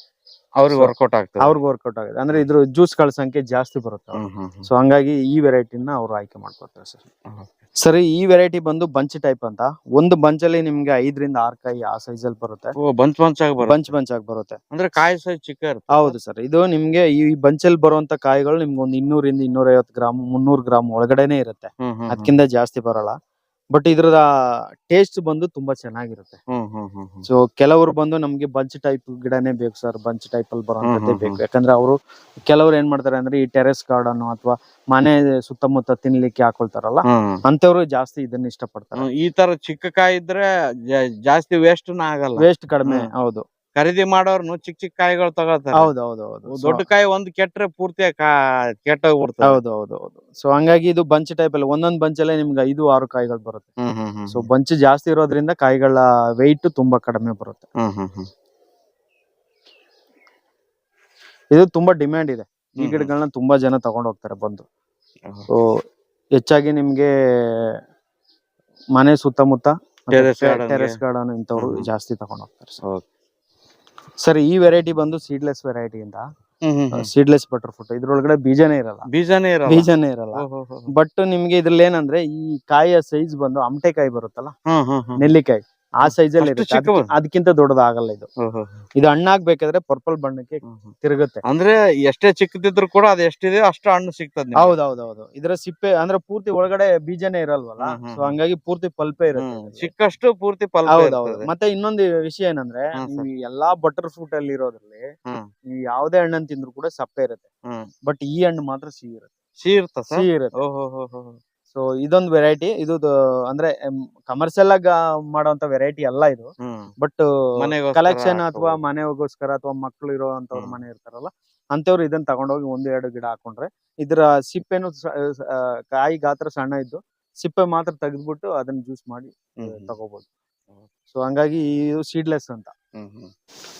[SPEAKER 2] ಅವ್ರಿಗೆ ವರ್ಕೌಟ್ ಆಗ್ತದೆ
[SPEAKER 1] ಅವ್ರಿಗೆ ವರ್ಕೌಟ್ ಆಗುತ್ತೆ ಅಂದ್ರೆ ಇದ್ರ ಜ್ಯೂಸ್ಗಳ ಸಂಖ್ಯೆ ಜಾಸ್ತಿ ಬರುತ್ತೆ
[SPEAKER 2] ಹ್ಮ್ ಹ್ಮ್ ಹ್ಮ್.
[SPEAKER 1] ಸೊ ಹಂಗಾಗಿ ಈ ವೆರೈಟಿನ ಅವ್ರು ಆಯ್ಕೆ ಮಾಡ್ಕೊಳ್ತಾರೆ ಸರ್. ಸರಿ ಈ ವೆರೈಟಿ ಬಂದು ಬಂಚ್ ಟೈಪ್ ಅಂತ. ಒಂದು ಬಂಚಲ್ಲಿ ನಿಮ್ಗೆ ಐದರಿಂದ ಆರ್ ಕಾಯಿ ಆ ಸೈಜ್ ಅಲ್ಲಿ ಬರುತ್ತೆ.
[SPEAKER 2] ಓ ಬಂಚ್ ಬಂಚ್ ಆಗಿ ಬರುತ್ತೆ.
[SPEAKER 1] ಬಂಚ್ ಬಂಚ್ ಆಗಿ ಬರುತ್ತೆ.
[SPEAKER 2] ಅಂದ್ರೆ ಕಾಯಿ ಸೈಜ್ ಚಿಕ್ಕ
[SPEAKER 1] ಹೌದು ಸರ್. ಇದು ನಿಮ್ಗೆ ಈ ಬಂಚ್ ಅಲ್ಲಿ ಬರುವಂತ ಕಾಯಿಗಳು ನಿಮ್ಗೆ ಒಂದು ಇನ್ನೂರಿಂದ ಇನ್ನೂರ ಐವತ್ ಗ್ರಾಮ್ ಮುನ್ನೂರ್ ಗ್ರಾಮ್ ಒಳಗಡೆನೆ ಇರುತ್ತೆ. ಅದಕ್ಕಿಂತ ಜಾಸ್ತಿ ಬರಲ್ಲ. ಬಟ್ ಇದ್ರದ ಟೇಸ್ಟ್ ಬಂದು ತುಂಬಾ ಚೆನ್ನಾಗಿರುತ್ತೆ. ಸೊ ಕೆಲವರು ಬಂದು ನಮ್ಗೆ ಬಂಚ್ ಟೈಪ್ ಗಿಡನೇ ಬೇಕು ಸರ್ ಬಂಚ್ ಟೈಪ್ ಅಲ್ಲಿ
[SPEAKER 2] ಹ್ಮ್,
[SPEAKER 1] ಬೇಕು ಯಾಕಂದ್ರೆ ಅವರು ಕೆಲವರು ಏನ್ ಮಾಡ್ತಾರೆ ಅಂದ್ರೆ ಈ ಟೆರೆಸ್ ಗಾರ್ಡನ್ ಅಥವಾ ಮನೆ ಸುತ್ತಮುತ್ತ ತಿನ್ಲಿಕ್ಕೆ ಹಾಕೊಳ್ತಾರಲ್ಲ. ಅಂತವ್ರು ಜಾಸ್ತಿ ಇದನ್ನ ಇಷ್ಟಪಡ್ತಾರೆ.
[SPEAKER 2] ಈ ತರ ಚಿಕ್ಕ ಕಾಯಿ ಇದ್ರೆ ಜಾಸ್ತಿ ವೇಸ್ಟ್ ಆಗಲ್ಲ
[SPEAKER 1] ವೇಸ್ಟ್ ಕಡಿಮೆ ಹೌದು
[SPEAKER 2] ಖರೀದಿ ಮಾಡೋರ್ನು ಚಿಕ್ಕ ಚಿಕ್ಕ ಕಾಯಿಗಳು ತಗೊಳ್ತಾರೆ.
[SPEAKER 1] ಹೌದು ಹೌದು ಹೌದು.
[SPEAKER 2] ದೊಡ್ಡ ಕಾಯಿ ಒಂದ್ ಕೆಟ್ರೆ ಪೂರ್ತಿ ಕೆಟ್ಟ ಕೆಟ್ಟೋಗ್ಬಿಡ್ತದೆ.
[SPEAKER 1] ಹೌದು ಹೌದು ಹೌದು. ಸೊ ಹಂಗಾಗಿ ಇದು ಬಂಚ್ ಟೈಪ್ ಅಲ್ಲಿ ಒಂದೊಂದ್ ಬಂಚಲ್ಲೇ ನಿಮ್ಗೆ ಐದು ಆರು ಕಾಯಿಗಳು ಬರುತ್ತೆ. ಸೊ ಬಂಚ್ ಜಾಸ್ತಿ ಇರೋದ್ರಿಂದ ಕಾಯಿಗಳ ವೆಯ್ಟ್ ತುಂಬಾ ಕಡಿಮೆ ಬರುತ್ತೆ. ಇದು ತುಂಬಾ ಡಿಮ್ಯಾಂಡ್ ಇದೆ. ಈ. ಗಿಡಗಳನ್ನ ತುಂಬಾ ಜನ ತಗೊಂಡ್ ಹೋಗ್ತಾರೆ ಬಂದು. ಸೊ ಹೆಚ್ಚಾಗಿ ನಿಮ್ಗೆ ಮನೆ ಸುತ್ತಮುತ್ತ. ಟೆರೆಸ್ ಗಾರ್ಡನ್ ಇಂಥವ್ರು. ಜಾಸ್ತಿ ತಗೊಂಡ್ ಹೋಗ್ತಾರೆ. ಸರ್ ಈ ವೆರೈಟಿ ಬಂದು ಸೀಡ್ಲೆಸ್ ವೆರೈಟಿ ಅಂತ. ಸೀಡ್ಲೆಸ್ ಬಟರ್ ಫುಟ್ ಇದ್ರೊಳಗಡೆ ಬೀಜನೇ ಇರಲ್ಲ.
[SPEAKER 2] ಬೀಜನೇ ಇರಲ್ಲ.
[SPEAKER 1] ಬೀಜನೇ ಇರಲ್ಲ. ಬಟ್ ನಿಮ್ಗೆ ಇದ್ರಲ್ಲಿ ಏನಂದ್ರೆ ಈ ಕಾಯಿಯ ಸೈಜ್ ಬಂದು ಅಮಟೆಕಾಯಿ ಬರುತ್ತಲ್ಲ. ನೆಲ್ಲಿಕಾಯಿ. ಆ ಸೈಜ್ ಅಲ್ಲಿ
[SPEAKER 2] ಅಷ್ಟು
[SPEAKER 1] ಇರುತ್ತೆ
[SPEAKER 2] ಚಿಕ್ಕವು?
[SPEAKER 1] ಅದಕ್ಕೆ- ಅದಕ್ಕಿಂತ ದೊಡ್ಡದಾಗಲ್ಲ ಇದು. ಇದು ಹಣ್ಣಾಗ್ಬೇಕಾದ್ರೆ ಪರ್ಪಲ್ ಬಣ್ಣಕ್ಕೆ. ತಿರುಗುತ್ತೆ
[SPEAKER 2] ಅಂದ್ರೆ ಎಷ್ಟೇ ಚಿಕ್ಕದಿದ್ರು ಕೂಡ ಅದು ಎಷ್ಟಿದೆ ಅಷ್ಟು ಹಣ್ಣು ಸಿಗ್ತದೆ.
[SPEAKER 1] ಹೌದೌದೌದು ಇದರ ಸಿಪ್ಪೆ ಅಂದ್ರೆ ಪೂರ್ತಿ ಒಳಗಡೆ ಬೀಜನೇ ಇರಲ್ವಲ್ಲ
[SPEAKER 2] ಹ್ಮ್, ಹ್ಮ್,
[SPEAKER 1] ಸೊ ಹಂಗಾಗಿ ಪೂರ್ತಿ ಪಲ್ಪೆ. ಇರುತ್ತೆ.
[SPEAKER 2] ಸಿಕ್ಕಷ್ಟು ಪೂರ್ತಿ ಫಲ
[SPEAKER 1] ಹೌದೌದು. ಮತ್ತೆ ಇನ್ನೊಂದು ವಿಷಯ ಏನಂದ್ರೆ
[SPEAKER 2] ಹಾ.
[SPEAKER 1] ನೀವು ಎಲ್ಲಾ ಬಟರ್ ಫ್ರೂಟ್ ಅಲ್ಲಿ ಇರೋದ್ರಲ್ಲಿ
[SPEAKER 2] ಹ್ಮ್.
[SPEAKER 1] ನೀವು ಯಾವ್ದೇ ಹಣ್ಣನ್ ತಿಂದ್ರು ಕೂಡ ಸಪ್ಪೆ ಇರುತ್ತೆ
[SPEAKER 2] ಹ್ಮ್.
[SPEAKER 1] ಬಟ್ ಈ ಹಣ್ಣು ಮಾತ್ರ ಸಿಹಿ ಇರುತ್ತೆ
[SPEAKER 2] ಸಿಹಿ ಇರುತ್ತೆ ಸರ್
[SPEAKER 1] ಸಿಹಿ ಇರುತ್ತೆ
[SPEAKER 2] ಓಹೋ ಹೋ ಹೋ
[SPEAKER 1] ಸೊ ಇದೊಂದು ವೆರೈಟಿ ಇದು ಅಂದ್ರೆ ಕಮರ್ಷಿಯಲ್ ಆಗಿ ಮಾಡುವಂತ ವೆರೈಟಿ ಅಲ್ಲ ಇದು. ಬಟ್ ಕಲೆಕ್ಷನ್ ಅಥವಾ. ಮನೆಗೋಸ್ಕರ ಅಥವಾ ಮಕ್ಕಳು ಇರೋ ಅಂತವ್ರ ಮನೆ ಇರ್ತಾರಲ್ಲ ಅಂತವ್ರು ಇದನ್ನ ತಗೊಂಡೋಗಿ ಒಂದು ಎರಡು ಗಿಡ ಹಾಕೊಂಡ್ರೆ ಇದರ ಸಿಪ್ಪೆನು ಕಾಯಿ ಗಾತ್ರ ಸಣ್ಣ ಇದ್ದು ಸಿಪ್ಪೆ ಮಾತ್ರ ತೆಗೆದ್ಬಿಟ್ಟು ಅದನ್ನ ಜ್ಯೂಸ್ ಮಾಡಿ. ತಗೋಬಹುದು ಸೊ ಹಂಗಾಗಿ ಇದು ಸೀಡ್ಲೆಸ್ ಅಂತ.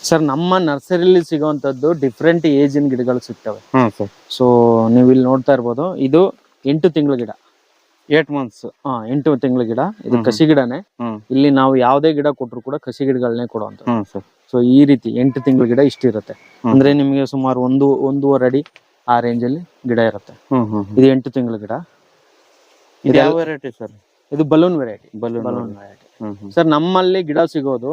[SPEAKER 1] ಸರ್ ನಮ್ಮ ನರ್ಸರಿಲಿ ಸಿಗುವಂತದ್ದು ಡಿಫ್ರೆಂಟ್ ಏಜಿನ ಗಿಡಗಳು ಸಿಗ್ತವೆ. ಸೊ ನೀವು ಇಲ್ಲಿ ನೋಡ್ತಾ ಇರ್ಬೋದು ಇದು ಎಂಟು ತಿಂಗಳ ಗಿಡ.
[SPEAKER 2] ಏಟ್ ಮಂತ್ಸ್
[SPEAKER 1] ಹಾ ಎಂಟು ತಿಂಗಳ ಗಿಡ. ಇದು ಕಸಿ ಗಿಡನೇ. ಇಲ್ಲಿ ನಾವು ಯಾವ್ದೇ ಗಿಡ ಕೊಟ್ಟರು ಕೂಡ ಕಸಿ ಗಿಡಗಳನ್ನೇ ಕೊಡುವಂತ ಸೊ ಈ ರೀತಿ ಎಂಟು ತಿಂಗಳ ಗಿಡ ಇಷ್ಟಿರುತ್ತೆ.
[SPEAKER 2] ಇರುತ್ತೆ
[SPEAKER 1] ಅಂದ್ರೆ ನಿಮಗೆ ಸುಮಾರು ಒಂದು ಒಂದೂವರೆ ಅಡಿ ಆ ರೇಂಜ್ ಅಲ್ಲಿ ಗಿಡ ಇರುತ್ತೆ. ಇದು ಎಂಟು ತಿಂಗಳ ಗಿಡ.
[SPEAKER 2] ಇದು ಯಾವ ವೆರೈಟಿ ಸರ್?
[SPEAKER 1] ಇದು balloon variety
[SPEAKER 2] balloon
[SPEAKER 1] balloon variety sir ನಮ್ಮಲ್ಲಿ ಗಿಡ ಸಿಗೋದು